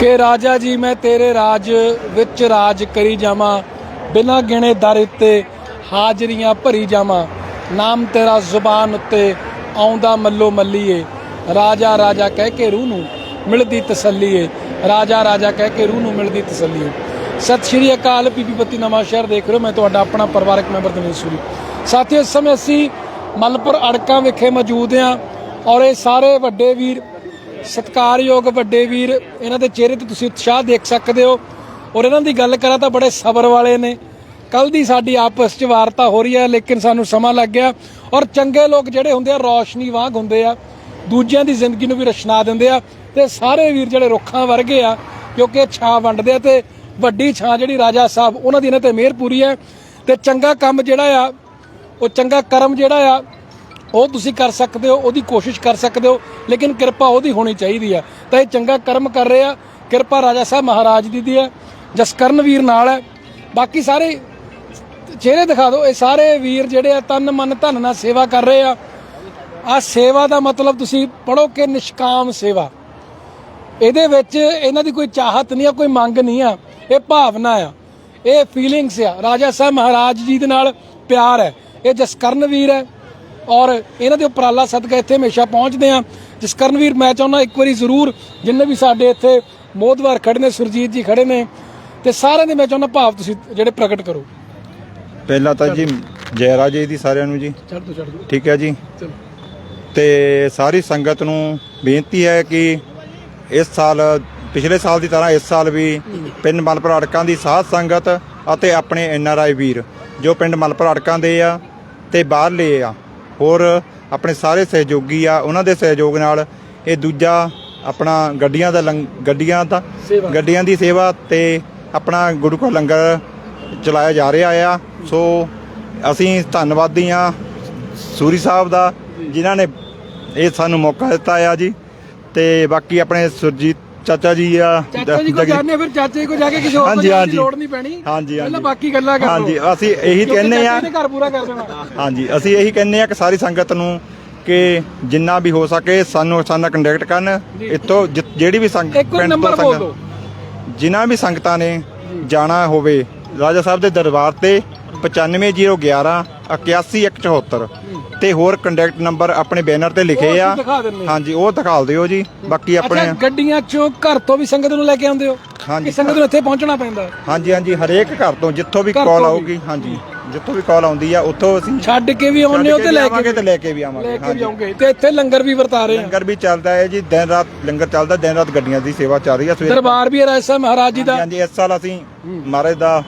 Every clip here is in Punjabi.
ਕਿ ਰਾਜਾ ਜੀ, ਮੈਂ ਤੇਰੇ ਰਾਜ ਵਿੱਚ ਰਾਜ ਕਰੀ ਜਾਵਾਂ, ਬਿਨਾਂ ਗਿਣੇ ਦਰ ਉੱਤੇ ਹਾਜ਼ਰੀਆਂ ਭਰੀ ਜਾਵਾਂ। ਨਾਮ ਤੇਰਾ ਜ਼ੁਬਾਨ ਉੱਤੇ ਆਉਂਦਾ ਮੱਲੋ ਮੱਲੀਏ। ਰਾਜਾ ਰਾਜਾ ਕਹਿ ਕੇ ਰੂਹ ਨੂੰ ਮਿਲਦੀ ਤਸੱਲੀਏ। ਰਾਜਾ ਰਾਜਾ ਕਹਿ ਕੇ ਰੂਹ ਨੂੰ ਮਿਲਦੀ ਤਸੱਲੀਏ। ਸਤਿ ਸ਼੍ਰੀ ਅਕਾਲ ਪੀਪੀ ਬੱਤੀ ਨਵਾਂ ਸ਼ਹਿਰ ਦੇਖ ਰਹੇ ਹੋ। ਮੈਂ ਤੁਹਾਡਾ ਆਪਣਾ ਪਰਿਵਾਰਕ ਮੈਂਬਰ ਦਿਨੇਸ਼ ਸੂਰੀ। ਸਾਥੀਓ, ਇਸ ਸਮੇਂ ਅਸੀਂ ਮਲਪੁਰ ਅੜਕਾਂ ਵਿਖੇ ਮੌਜੂਦ ਹਾਂ ਔਰ ਇਹ ਸਾਰੇ ਵੱਡੇ ਵੀਰ ਸਤਿਕਾਰਯੋਗ ਵੱਡੇ ਵੀਰ, ਇਹਨਾਂ ਦੇ ਚਿਹਰੇ ਤੇ ਤੁਸੀਂ ਉਤਸ਼ਾਹ ਦੇਖ ਸਕਦੇ ਹੋ। ਔਰ ਇਹਨਾਂ ਦੀ ਗੱਲ ਕਰਾਂ ਤਾਂ ਬੜੇ ਸਬਰ ਵਾਲੇ ਨੇ। ਕੱਲ ਦੀ ਸਾਡੀ ਆਪਸ 'ਚ ਵਾਰਤਾ ਹੋ ਰਹੀ ਹੈ, ਲੇਕਿਨ ਸਾਨੂੰ ਸਮਾਂ ਲੱਗ ਗਿਆ। ਔਰ ਚੰਗੇ ਲੋਕ ਜਿਹੜੇ ਹੁੰਦੇ ਆ, ਰੌਸ਼ਨੀ ਵਾਂਗ ਹੁੰਦੇ ਆ। ਦੂਜਿਆਂ ਦੀ ਜ਼ਿੰਦਗੀ ਨੂੰ ਵੀ ਰਸ਼ਨਾ ਦਿੰਦੇ ਆ। ਤੇ ਸਾਰੇ ਵੀਰ ਜਿਹੜੇ ਰੁੱਖਾਂ ਵਰਗੇ ਆ ਕਿਉਂਕਿ ਇਹ ਛਾਂ ਵੰਡਦੇ ਆ ਤੇ ਵੱਡੀ ਛਾਂ ਜਿਹੜੀ ਰਾਜਾ ਸਾਹਿਬ, ਉਹਨਾਂ ਦੀ ਇਹਨਾਂ ਤੇ ਮਿਹਰ ਪੂਰੀ ਹੈ। ਤੇ ਚੰਗਾ ਕੰਮ ਜਿਹੜਾ ਆ, ਉਹ ਚੰਗਾ ਕਰਮ ਜਿਹੜਾ ਆ ਉਹ ਤੁਸੀਂ ਕਰ ਸਕਦੇ ਹੋ, ਉਹਦੀ ਕੋਸ਼ਿਸ਼ ਕਰ ਸਕਦੇ ਹੋ, ਲੇਕਿਨ ਕਿਰਪਾ ਉਹਦੀ ਹੋਣੀ ਚਾਹੀਦੀ ਆ। ਤਾਂ ਇਹ ਚੰਗਾ ਕਰਮ ਕਰ ਰਹੇ ਆ। ਕਿਰਪਾ ਰਾਜਾ ਸਾਹਿਬ ਮਹਾਰਾਜ ਦੀ ਦੀ ਹੈ ਜਸਕਰਨ ਵੀਰ ਨਾਲ ਹੈ ਬਾਕੀ ਸਾਰੇ ਚਿਹਰੇ ਦਿਖਾ ਦਿਓ। ਇਹ ਸਾਰੇ ਵੀਰ ਜਿਹੜੇ ਆ ਤਨ ਮਨ ਧਨ ਨਾਲ ਸੇਵਾ ਕਰ ਰਹੇ ਆ। ਆ ਸੇਵਾ ਦਾ ਮਤਲਬ ਤੁਸੀਂ ਪੜੋ ਕਿ ਨਿਸ਼ਕਾਮ ਸੇਵਾ। ਇਹਦੇ ਵਿੱਚ ਇਹਨਾਂ ਦੀ ਕੋਈ ਚਾਹਤ ਨਹੀਂ ਆ, ਕੋਈ ਮੰਗ ਨਹੀਂ ਆ। ਇਹ ਭਾਵਨਾ ਆ। ਇਹ ਫੀਲਿੰਗਸ ਆ। ਰਾਜਾ ਸਾਹਿਬ ਮਹਾਰਾਜ ਜੀ ਦੇ ਨਾਲ ਪਿਆਰ ਹੈ ਇਹ ਜਸਕਰਨ ਵੀਰ ਹੈ ਔਰ ਇਹਨਾਂ ਦੇ ਉਪਰਾਲਾ ਸਦਕਾ ਇੱਥੇ ਹਮੇਸ਼ਾ ਪਹੁੰਚਦੇ ਆ ਜਸਕਰਨ ਵੀਰ ਮੈਂ ਚਾਹੁੰਦਾ ਇੱਕ ਵਾਰੀ ਜ਼ਰੂਰ ਜਿੰਨੇ ਵੀ ਸਾਡੇ ਇੱਥੇ ਮੋਦਵਾਰ ਖੜੇ ਨੇ ਸੁਰਜੀਤ ਜੀ ਖੜੇ ਨੇ ਤੇ ਸਾਰਿਆਂ ਦੇ ਮੈਂ ਚਾਹੁੰਦਾ ਭਾਵ ਤੁਸੀਂ ਜਿਹੜੇ ਪ੍ਰਗਟ ਕਰੋ। ਪਹਿਲਾਂ ਤਾਂ ਜੀ ਜੈ ਰਾਜੇ ਦੀ ਸਾਰਿਆਂ ਨੂੰ ਜੀ। ਛੱਡ ਦੋ ਛੱਡ ਦੋ ਠੀਕ ਹੈ ਜੀ। ਚਲੋ। ਤੇ ਸਾਰੀ ਸੰਗਤ ਨੂੰ ਬੇਨਤੀ ਹੈ ਕਿ ਇਸ ਸਾਲ ਪਿਛਲੇ ਸਾਲ ਦੀ ਤਰ੍ਹਾਂ ਇਸ ਸਾਲ ਵੀ ਪਿੰਡ ਮਲਪੁਰ ਅੜਕਾਂ ਦੀ ਸਾਧ ਸੰਗਤ ਅਤੇ ਆਪਣੇ ਐਨ ਆਰ ਆਈ ਵੀਰ ਜੋ ਪਿੰਡ ਮਲਪੁਰ ਅੜਕਾਂ ਦੇ ਆ ਤੇ ਬਾਹਰਲੇ ਆ ਹੋਰ ਆਪਣੇ ਸਾਰੇ ਸਹਿਯੋਗੀ ਆ ਉਹਨਾਂ ਦੇ ਸਹਿਯੋਗ ਨਾਲ ਇਹ ਦੂਜਾ ਆਪਣਾ ਗੱਡੀਆਂ ਦਾ ਗੱਡੀਆਂ ਦਾ। ਗੱਡੀਆਂ ਦੀ ਸੇਵਾ ਤੇ ਆਪਣਾ ਗੁਰੂ ਘਰ ਲੰਗਰ ਚਲਾਇਆ ਜਾ ਰਿਹਾ ਆ ਸੋ ਅਸੀਂ ਧੰਨਵਾਦੀ ਆ ਸੂਰੀ ਸਾਹਿਬ ਦਾ ਜਿਨ੍ਹਾਂ ਨੇ ਇਹ ਸਾਨੂੰ ਮੌਕਾ ਦਿੱਤਾ ਆ ਜੀ ਤੇ ਬਾਕੀ ਆਪਣੇ ਸੁਰਜੀਤ ਚਾਚਾ ਜੀ ਆ ਚਾਚਾ ਜੀ ਕੋ ਜਗ- ਜਾਣੇ ਫਿਰ ਚਾਚੇ ਕੋ ਜਾ ਕੇ ਕਿਸੇ ਹੋਰ ਹਾਂਜੀ, ਦੀ ਹਾਂਜੀ। ਲੋੜ ਨਹੀਂ ਪੈਣੀ। ਹਾਂਜੀ, ਪਹਿਲਾਂ ਹਾਂਜੀ। ਬਾਕੀ ਗੱਲਾਂ ਕਰੋ ਹਾਂਜੀ ਅਸੀਂ ਇਹੀ ਕਿਉਂਕਿ ਕਹਿੰਦੇ ਆ ਚਾਚੇ ਨੇ ਘਰ ਪੂਰਾ ਕਰ ਦੇਣਾ। ਹਾਂਜੀ ਅਸੀਂ ਇਹੀ ਕਹਿੰਦੇ ਆ ਕਿ ਸਾਰੀ ਸੰਗਤ ਨੂੰ ਕਿ ਜਿੰਨਾ ਵੀ ਹੋ ਸਕੇ ਸਾਨੂੰ ਸਾਡਾ ਕੰਟੈਕਟ ਕਰਨ। ਇੱਥੋਂ ਜਿ- ਜਿਹੜੀ ਵੀ ਸੰਗਤ ਇੱਕ ਨੰਬਰ ਬੋਲ ਦਿਓ। ਜਿਨ੍ਹਾਂ ਵੀ ਸੰਗਤਾਂ ਨੇ ਜਾਣਾ ਹੋਵੇ ਰਾਜਾ ਸਾਹਿਬ ਦੇ ਦਰਬਾਰ ਤੇ 95011 81174 ਤੇ ਹੋਰ ਕੰਟੈਕਟ ਨੰਬਰ ਆਪਣੇ ਬੈਨਰ ਤੇ ਲਿਖੇ ਆ ਦਿਖਾ ਦਿੰਦੇ। ਹਾਂਜੀ ਉਹ ਦਿਖਾ ਦਿਓ ਜੀ ਬਾਕੀ ਆਪਣੇ ਅੱਛਾ ਗੱਡੀਆਂ ਚੋਂ ਘਰ ਤੋਂ ਵੀ ਸੰਗਤ ਨੂੰ ਲੈ ਕੇ ਆਉਂਦੇ ਹੋ ਹਾਂਜੀ। ਕਿ ਸੰਗਤ ਨੂੰ ਇੱਥੇ ਪਹੁੰਚਣਾ ਪੈਂਦਾ? ਹਾਂਜੀ ਹਾਂਜੀ ਹਰੇਕ ਘਰ ਤੋਂ ਜਿੱਥੋਂ ਵੀ ਕਾਲ। ਆਊਗੀ ਹਾਂਜੀ ਜਿੱਥੋਂ ਵੀ ਕਾਲ ਆਉਂਦੀ ਆ ਉੱਥੋਂ ਅਸੀਂ ਛੱਡ ਕੇ ਵੀ ਆਉਂਦੇ ਹੋ ਤੇ ਲੈ ਆਵਾਂਗੇ ਕੇ ਤੇ ਲੈ ਕੇ ਵੀ ਆਵਾਂਗੇ ਲੈ ਕੇ ਵੀ ਹਾਂਜੀ ਤੇ ਇੱਥੇ ਲੰਗਰ ਵੀ ਵਰਤਾ ਰਹੇ ਆ ਲੰਗਰ ਵੀ ਚੱਲਦਾ ਹੈ ਜੀ ਦਿਨ ਰਾਤ ਲੰਗਰ ਚੱਲਦਾ ਦਿਨ ਰਾਤ ਗੱਡੀਆਂ ਦੀ ਸੇਵਾ ਚੱਲ ਰਹੀ ਹੈ ਸਵੇਰ ਦਰਬਾਰ ਵੀ ਹੈ ਰਾਜ ਸਾਹਿਬ ਮਹਾਰਾਜ ਜੀ ਦਾ ਹਾਂਜੀ ਇਸ ਸਾਲ ਅਸੀਂ ਮਹਾਰਾਜ ਦਾ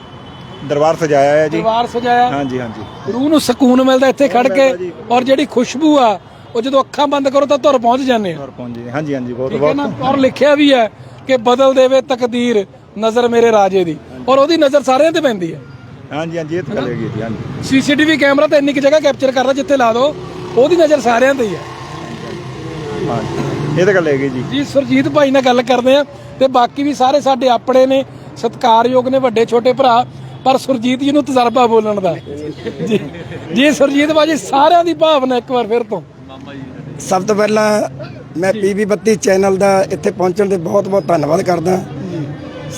ਦਰਬਾਰ ਸਜਾਇਆ ਹੈ ਜੀ। ਦਰਬਾਰ ਸਜਾਇਆ। ਹਾਂਜੀ ਹਾਂਜੀ। ਰੂਹ ਨੂੰ ਸਕੂਨ ਮਿਲਦਾ ਇੱਥੇ ਖੜ ਕੇ ਔਰ ਜਿਹੜੀ ਖੁਸ਼ਬੂ ਆ ਉਹ ਜਦੋਂ ਅੱਖਾਂ ਬੰਦ ਕਰੋ ਤਾਂ ਧੁਰ ਪਹੁੰਚ ਜਾਂਦੇ ਆ। ਹੋਰ ਪਹੁੰਚੇ ਹਾਂਜੀ ਹਾਂਜੀ ਬਹੁਤ ਠੀਕ ਹੈ ਨਾ? ਬਹੁਤ। ਔਰ ਲਿਖਿਆ ਵੀ ਹੈ ਕਿ ਬਦਲ ਦੇਵੇ ਤਕਦੀਰ ਨਜ਼ਰ ਮੇਰੇ ਰਾਜੇ ਦੀ। ਔਰ ਉਹਦੀ ਨਜ਼ਰ ਸਾਰਿਆਂ ਤੇ ਪੈਂਦੀ ਹੈ। ਹਾਂਜੀ ਹਾਂਜੀ ਇਹ ਤਾਂ ਗੱਲ ਹੈਗੀ ਜੀ ਹਾਂਜੀ। ਸੀਸੀਟੀਵੀ ਕੈਮਰਾ ਤਾਂ ਇੰਨੀ ਕਿ ਜਗ੍ਹਾ ਕੈਪਚਰ ਕਰਦਾ ਜਿੱਥੇ ਲਾ ਦੋ ਉਹਦੀ ਨਜ਼ਰ ਸਾਰਿਆਂ ਤੇ ਹੀ ਹੈ। ਹਾਂਜੀ ਇਹ ਤਾਂ ਗੱਲ ਹੈਗੀ ਜੀ। ਜੀ ਸੁਰਜੀਤ ਭਾਈ ਨਾਲ ਗੱਲ ਕਰਦੇ ਆ ਤੇ ਬਾਕੀ ਵੀ ਸਾਰੇ ਸਾਡੇ ਆਪਣੇ ਨੇ ਸਤਿਕਾਰਯੋਗ ਨੇ ਵੱਡੇ ਛੋਟੇ ਭਰਾ। ਪਰ ਸੁਰਜੀਤ ਜੀ ਨੂੰ ਤਜਰਬਾ ਬੋਲਣ ਦਾ। ਜੀ। ਜੀ ਸੁਰਜੀਤ ਭਾਜੀ ਸਾਰਿਆਂ ਦੀ ਭਾਵਨਾ ਇੱਕ ਵਾਰ ਫਿਰ ਤੋਂ। ਸਭ ਤੋਂ ਪਹਿਲਾਂ ਮੈਂ ਪੀਬੀ 32 ਚੈਨਲ ਦਾ ਇੱਥੇ ਪਹੁੰਚਣ ਦੇ ਬਹੁਤ ਬਹੁਤ ਧੰਨਵਾਦ ਕਰਦਾ।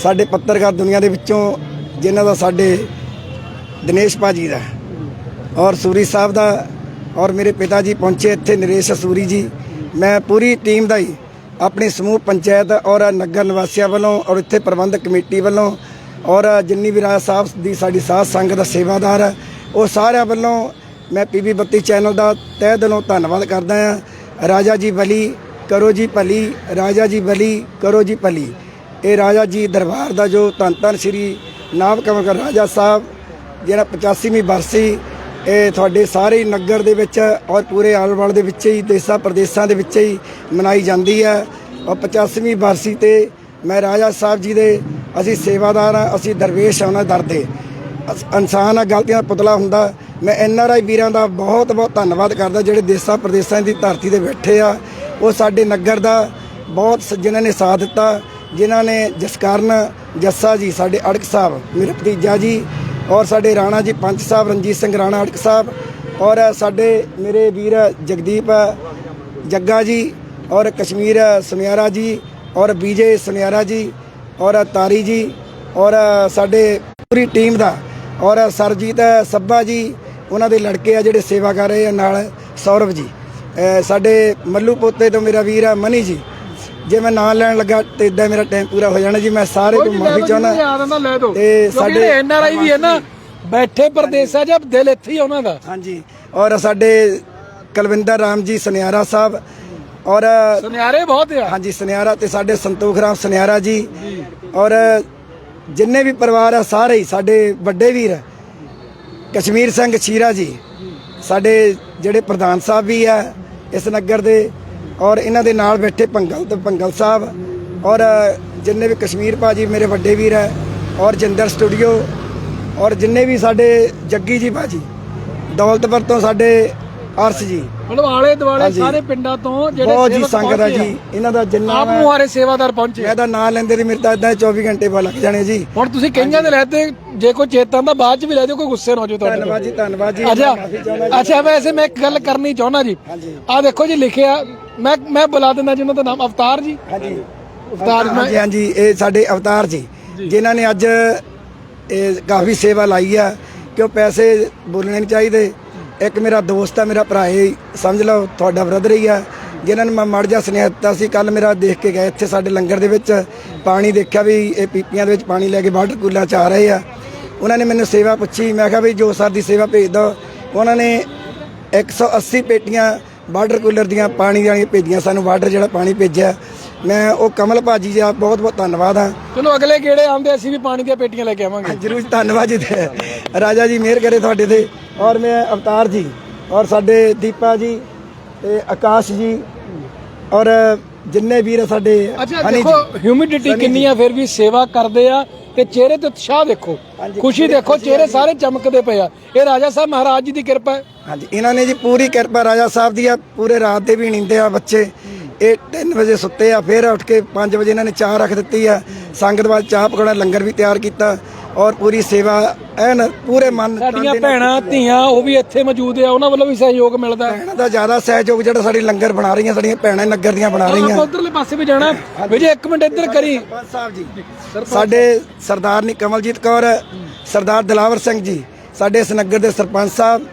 ਸਾਡੇ ਪੱਤਰਕਾਰ ਦੁਨੀਆ ਦੇ ਵਿੱਚੋਂ ਜਿਨ੍ਹਾਂ ਦਾ ਸਾਡੇ ਦਿਨੇਸ਼ ਭਾਜੀ ਦਾ ਔਰ ਸੂਰੀ ਸਾਹਿਬ ਦਾ ਔਰ ਮੇਰੇ ਪਿਤਾ ਜੀ ਪਹੁੰਚੇ ਇੱਥੇ ਨਰੇਸ਼ ਸੂਰੀ ਜੀ। ਮੈਂ ਪੂਰੀ ਟੀਮ ਦਾ ਹੀ ਆਪਣੀ ਸਮੂਹ ਪੰਚਾਇਤ ਔਰ ਨਗਰ ਨਿਵਾਸੀਆਂ ਵੱਲੋਂ ਔਰ ਇੱਥੇ ਪ੍ਰਬੰਧਕ ਕਮੇਟੀ ਵੱਲੋਂ ਔਰ ਜਿੰਨੀ ਵੀ ਰਾਜ ਸਾਹਿਬ ਦੀ ਸਾਡੀ ਸਾਧ ਸੰਗਤ ਦਾ ਸੇਵਾਦਾਰ ਹੈ, ਉਹ ਸਾਰਿਆਂ ਵੱਲੋਂ ਮੈਂ ਪੀਬੀ 32 ਚੈਨਲ ਦਾ ਤਹਿ ਦਿਲੋਂ ਧੰਨਵਾਦ ਕਰਦਾ ਹਾਂ। ਰਾਜਾ ਜੀ ਬਲੀ ਕਰੋ ਜੀ ਭਲੀ, ਰਾਜਾ ਜੀ ਬਲੀ ਕਰੋ ਜੀ ਭਲੀ। ਇਹ ਰਾਜਾ ਜੀ ਦਰਬਾਰ ਦਾ ਜੋ ਧੰਨ ਧੰਨ ਸ੍ਰੀ ਨਾਭ ਕਮਲ ਰਾਜਾ ਸਾਹਿਬ, ਜਿਹੜਾ 85ਵੀਂ ਬਰਸੀ, ਇਹ ਤੁਹਾਡੇ ਸਾਰੇ ਨਗਰ ਦੇ ਵਿੱਚ ਔਰ ਪੂਰੇ ਆਲਵਾਲ ਦੇ ਵਿੱਚ ਹੀ, ਦੇਸਾਂ ਪ੍ਰਦੇਸਾਂ ਦੇ ਵਿੱਚ ਹੀ ਮਨਾਈ ਜਾਂਦੀ ਹੈ। ਔਰ 85ਵੀਂ ਬਰਸੀ ਤੇ ਮੈਂ ਰਾਜਾ ਸਾਹਿਬ ਜੀ ਦੇ ਅਸੀਂ ਸੇਵਾਦਾਰ ਹਾਂ, ਅਸੀਂ ਦਰਵੇਸ਼ ਹਾਂ, ਉਹਨਾਂ ਦਰ ਦੇ ਅਸ- ਇਨਸਾਨ ਆ ਗਲਤੀਆਂ ਦਾ ਪੁਤਲਾ ਹੁੰਦਾ। ਮੈਂ ਐਨ ਆਰ ਆਈ ਵੀਰਾਂ ਦਾ ਬਹੁਤ ਬਹੁਤ ਧੰਨਵਾਦ ਕਰਦਾ, ਜਿਹੜੇ ਦੇਸਾਂ ਪ੍ਰਦੇਸਾਂ ਦੀ ਧਰਤੀ ਤੇ ਬੈਠੇ ਆ। ਉਹ ਸਾਡੇ ਨਗਰ ਦਾ ਬਹੁਤ ਸ- ਜਿਨ੍ਹਾਂ ਨੇ ਸਾਥ ਦਿੱਤਾ, ਜਿਨ੍ਹਾਂ ਨੇ ਜਸਕਰਨ ਜੱਸਾ ਜੀ, ਸਾਡੇ ਅੜਕ ਸਾਹਿਬ, ਮੇਰੇ ਭਤੀਜਾ ਜੀ, ਔਰ ਸਾਡੇ ਰਾਣਾ ਜੀ ਪੰਚ ਸਾਹਿਬ, ਰਣਜੀਤ ਸਿੰਘ ਰਾਣਾ ਅੜਕ ਸਾਹਿਬ, ਔਰ ਸਾਡੇ ਮੇਰੇ ਵੀਰ ਜਗਦੀਪ ਜੱਗਾ ਜੀ, ਔਰ ਕਸ਼ਮੀਰ ਸੁਨਿਆਰਾ ਜੀ, ਔਰ ਬੀਜੇ ਸੁਨਿਆਰਾ ਜੀ ਔਰ ਤਾਰੀ ਜੀ ਔਰ ਸਾਡੇ ਪੂਰੀ ਟੀਮ ਦਾ ਔਰ ਸਰਜੀਤ ਸੱਬਾ ਜੀ ਉਹਨਾਂ ਦੇ ਲੜਕੇ ਆ ਜਿਹੜੇ ਸੇਵਾ ਕਰ ਰਹੇ ਆ ਨਾਲ ਸੌਰਵ ਜੀ। ਸਾਡੇ ਮੱਲੂ ਪੋਤੇ ਤੋਂ ਮੇਰਾ ਵੀਰ ਆ ਮਨੀ ਜੀ। ਜੇ ਮੈਂ ਨਾਂ ਲੈਣ ਲੱਗਾ ਤੇ ਇਦਾਂ ਮੇਰਾ ਟਾਈਮ ਪੂਰਾ ਹੋ ਜਾਣਾ ਜੀ। ਮੈਂ ਸਾਰੇ ਤੋਂ ਮਾਫੀ ਚਾਹੁੰਦਾ। ਤੇ ਸਾਡੇ ਐਨ ਆਰ ਆਈ ਵੀ ਹੈ ਨਾ ਬੈਠੇ ਪ੍ਰਦੇਸਾਂ 'ਚ ਦਿਲ ਇੱਥੇ ਹੀ ਉਹਨਾਂ ਦਾ। ਹਾਂਜੀ। ਔਰ ਸਾਡੇ ਕੁਲਵਿੰਦਰ ਰਾਮ ਜੀ ਸੁਨਿਆਰਾ ਸਾਹਿਬ ਔਰ ਸੁਨਿਆਰੇ ਬਹੁਤ ਆ। ਹਾਂਜੀ ਸੁਨਿਆਰਾ ਤੇ ਸਾਡੇ ਸੰਤੋਖ ਰਾਮ ਸੁਨਿਆਰਾ ਜੀ। ਔਰ ਜਿੰਨੇ ਵੀ ਪਰਿਵਾਰ ਆ ਸਾਰੇ ਹੀ ਸਾਡੇ ਵੱਡੇ ਵੀਰ ਕਸ਼ਮੀਰ ਸਿੰਘ ਸ਼ੀਰਾ ਜੀ ਸਾਡੇ ਜਿਹੜੇ ਪ੍ਰਧਾਨ ਸਾਹਿਬ ਵੀ ਆ ਇਸ ਨਗਰ ਦੇ। ਔਰ ਇਹਨਾਂ ਦੇ ਨਾਲ ਬੈਠੇ ਭੰਗਲ ਤੇ ਭੰਗਲ ਸਾਹਿਬ। ਔਰ ਜਿੰਨੇ ਵੀ ਕਸ਼ਮੀਰ ਭਾਜੀ ਮੇਰੇ ਵੱਡੇ ਵੀਰ ਹੈ ਔਰ ਜਿੰਦਰ ਸਟੂਡੀਓ। ਔਰ ਜਿੰਨੇ ਵੀ ਸਾਡੇ ਜੱਗੀ ਜੀ ਭਾਜੀ ਦੌਲਤਪੁਰ ਤੋਂ ਸਾਡੇ ਅਰਸ਼ ਜੀ। ਮਤਲਬ ਆਲੇ ਦੁਆਲੇ ਹਾਂਜੀ। ਸਾਰੇ ਪਿੰਡਾਂ ਤੋਂ ਜਿਹੜੇ ਬਹੁਤ ਜੀ ਸੇਵਕ ਸੰਗਤ ਹੈ ਪਹੁੰਚੇ ਜੀ। ਇਹਨਾਂ ਦਾ ਜਿੰਨਾ ਆਪ ਮੈਂ- ਮੁਹਾਰੇ ਸੇਵਾਦਾਰ ਪਹੁੰਚੇ। ਮੈਂ ਤਾਂ ਨਾਂ ਲੈਂਦੇ ਦੀ ਮੇਰੇ ਤਾਂ ਇਦਾਂ 24 ਘੰਟੇ ਬਾਅਦ ਲੱਗ ਜਾਣੇ ਜੀ। ਹੁਣ ਤੁਸੀਂ ਕਈਆਂ ਦੇ ਲੈਤੇ ਜੇ ਕੋਈ ਚੇਤਨ ਦਾ ਬਾਅਦ ਚ ਵੀ ਲੈ ਦਿਓ ਕੋਈ ਗੁੱਸੇ ਨਾ ਹੋ ਜਾਓ ਤੁਹਾਡੇ ਤੋਂ। ਧੰਨਵਾਦ ਜੀ ਧੰਨਵਾਦ ਜੀ। ਅੱਛਾ ਮੈਂ ਮਾਫ਼ੀ ਚਾਹੁੰਦਾ ਜੀ। ਅੱਛਾ ਵੈਸੇ ਮੈਂ ਇੱਕ ਗੱਲ ਕਰਨੀ ਚਾਹੁੰਦਾ ਜੀ। ਹਾਂਜੀ। ਆ ਦੇਖੋ ਜੀ ਲਿਖਿਆ ਮੈਂ ਮੈਂ ਬੁਲਾ ਦਿੰਦਾ ਜੀ ਉਹਨਾਂ ਦਾ ਨਾਮ ਅਵਤਾਰ ਜੀ। ਹਾਂਜੀ। ਅਵਤਾਰ ਮੈਂ ਹਾਂਜੀ ਹਾਂਜੀ ਇਹ ਸਾਡੇ ਅਵਤਾਰ ਜੀ। ਜਿਨ੍ਹਾਂ ਨੇ ਅੱਜ ਇਹ ਕਾਫੀ ਸੇਵਾ ਲਾਈ ਆ ਕਿ ਉਹ ਪੈਸੇ ਬੋਲਣੇ ਨਹੀਂ ਚਾਹੀਦੇ। ਇੱਕ ਮੇਰਾ ਦੋਸਤ ਆ ਮੇਰਾ ਭਰਾ ਹੀ ਸਮਝ ਲਓ ਤੁਹਾਡਾ ਬ੍ਰਦਰ ਹੀ ਆ ਜਿਨ੍ਹਾਂ ਨੂੰ ਮੈਂ ਮੜ ਜਾ ਸੁਨੇਹਾ ਦਿੱਤਾ ਸੀ ਕੱਲ ਮੇਰਾ ਦੇਖ ਕੇ ਗਏ ਇੱਥੇ ਸਾਡੇ ਲੰਗਰ ਦੇ ਵਿੱਚ ਪਾਣੀ ਦੇਖਿਆ ਵੀ ਇਹ ਪੀਪੀਆਂ ਦੇ ਵਿੱਚ ਪਾਣੀ ਲੈ ਕੇ ਵਾਟਰ ਕੂਲਰ ਚ ਆ ਰਹੇ ਆ। ਉਹਨਾਂ ਨੇ ਮੈਨੂੰ ਸੇਵਾ ਪੁੱਛੀ ਮੈਂ ਕਿਹਾ ਵੀ ਜੋ ਸਰ ਦੀ ਸੇਵਾ ਭੇਜ ਦਿਓ ਉਹਨਾਂ ਨੇ 180 ਪੇਟੀਆਂ ਵਾਟਰ ਕੂਲਰ ਦੀਆਂ ਪਾਣੀ ਦੀਆਂ ਭੇਜੀਆਂ ਸਾਨੂੰ ਵਾਟਰ ਜਿਹੜਾ ਪਾਣੀ ਭੇਜਿਆ। ਮੈਂ ਉਹ ਕਮਲ ਭਾਜੀ ਜੀ ਦਾ ਬਹੁਤ ਬਹੁਤ ਧੰਨਵਾਦ ਹਾਂ। ਚਲੋ ਅਗਲੇ ਗੇੜੇ ਆਉਂਦੇ ਅਸੀਂ ਵੀ ਪਾਣੀ ਦੀਆਂ ਪੇਟੀਆਂ ਲੈ ਕੇ ਆਵਾਂਗੇ। ਜਰੂਰ ਧੰਨਵਾਦ ਜੀ। ਰਾਜਾ ਜੀ ਮਿਹਰ ਕਰੇ ਤੁਹਾਡੇ ਤੇ। ਔਰ ਮੈਂ ਅਵਤਾਰ ਜੀ ਔਰ ਸਾਡੇ ਦੀਪਾ ਜੀ ਤੇ ਆਕਾਸ਼ ਜੀ ਔਰ ਜਿੰਨੇ ਵੀਰ ਸਾਡੇ ਅੱਛਾ ਹਨੀ ਦੇਖੋ ਹਿਊਮਿਡਿਟੀ ਕਿੰਨੀ ਆ ਫਿਰ ਵੀ ਸੇਵਾ ਕਰਦੇ ਆ ਤੇ ਚਿਹਰੇ ਤੇ ਉਤਸ਼ਾਹ ਦੇਖੋ। ਹਾਂਜੀ, ਖੁਸ਼ੀ ਦੇਖੋ ਚਿਹਰੇ ਸਾਰੇ ਚਮਕਦੇ ਪਏ ਆ। ਇਹ ਰਾਜਾ ਸਾਹਿਬ ਮਹਾਰਾਜ ਜੀ ਦੀ ਕਿਰਪਾ ਹੈ। ਹਾਂਜੀ ਇਹਨਾਂ ਨੇ ਜੀ ਪੂਰੀ ਕਿਰਪਾ ਰਾਜਾ ਸਾਹਿਬ ਦੀ ਆ ਪੂਰੇ ਰਾਤ ਦੇ ਵੀ ਨੀਂਦੇ ਆ ਬੱਚੇ। ਇਹ 3 ਵਜੇ ਸੁੱਤੇ ਆ ਫਿਰ ਉੱਠ ਕੇ 5 ਵਜੇ ਇਹਨਾਂ ਨੇ ਚਾਹ ਰੱਖ ਦਿੱਤੀ ਆ। ਸੰਗਤ ਵਾਲ ਚਾਹ ਪਕਾਉਣਾ ਲੰਗਰ ਵੀ ਤਿਆਰ ਕੀਤਾ। ਔਰ ਪੂਰੀ ਸੇਵਾ ਐਨ ਪੂਰੇ ਮਨ ਸਾਡੀਆਂ ਭੈਣਾਂ ਧੀਆਂ ਉਹ ਵੀ ਇੱਥੇ ਮੌਜੂਦ ਆ ਉਹਨਾਂ ਵੱਲੋਂ ਵੀ ਸਹਿਯੋਗ ਮਿਲਦਾ। ਭੈਣਾਂ ਦਾ ਜ਼ਿਆਦਾ ਸਹਿਯੋਗ ਜਿਹੜਾ ਸਾਡੀ ਲੰਗਰ ਬਣਾ ਰਹੀਆਂ ਸਾਡੀਆਂ ਭੈਣਾਂ ਨਗਰ ਦੀਆਂ ਬਣਾ ਰਹੀਆਂ। ਉਧਰਲੇ ਪਾਸੇ ਵੀ ਜਾਣਾ। ਵਿਜੇ ਇੱਕ ਮਿੰਟ ਇੱਧਰ ਕਰੀ। ਸਾਹਿਬ ਜੀ ਸਾਡੇ ਸਰਦਾਰਨੀ ਕਮਲਜੀਤ ਕੌਰ ਸਰਦਾਰ ਦਿਲਾਵਰ ਸਿੰਘ ਜੀ ਸਾਡੇ ਇਸ ਨਗਰ ਦੇ ਸਰਪੰਚ ਸਾਹਿਬ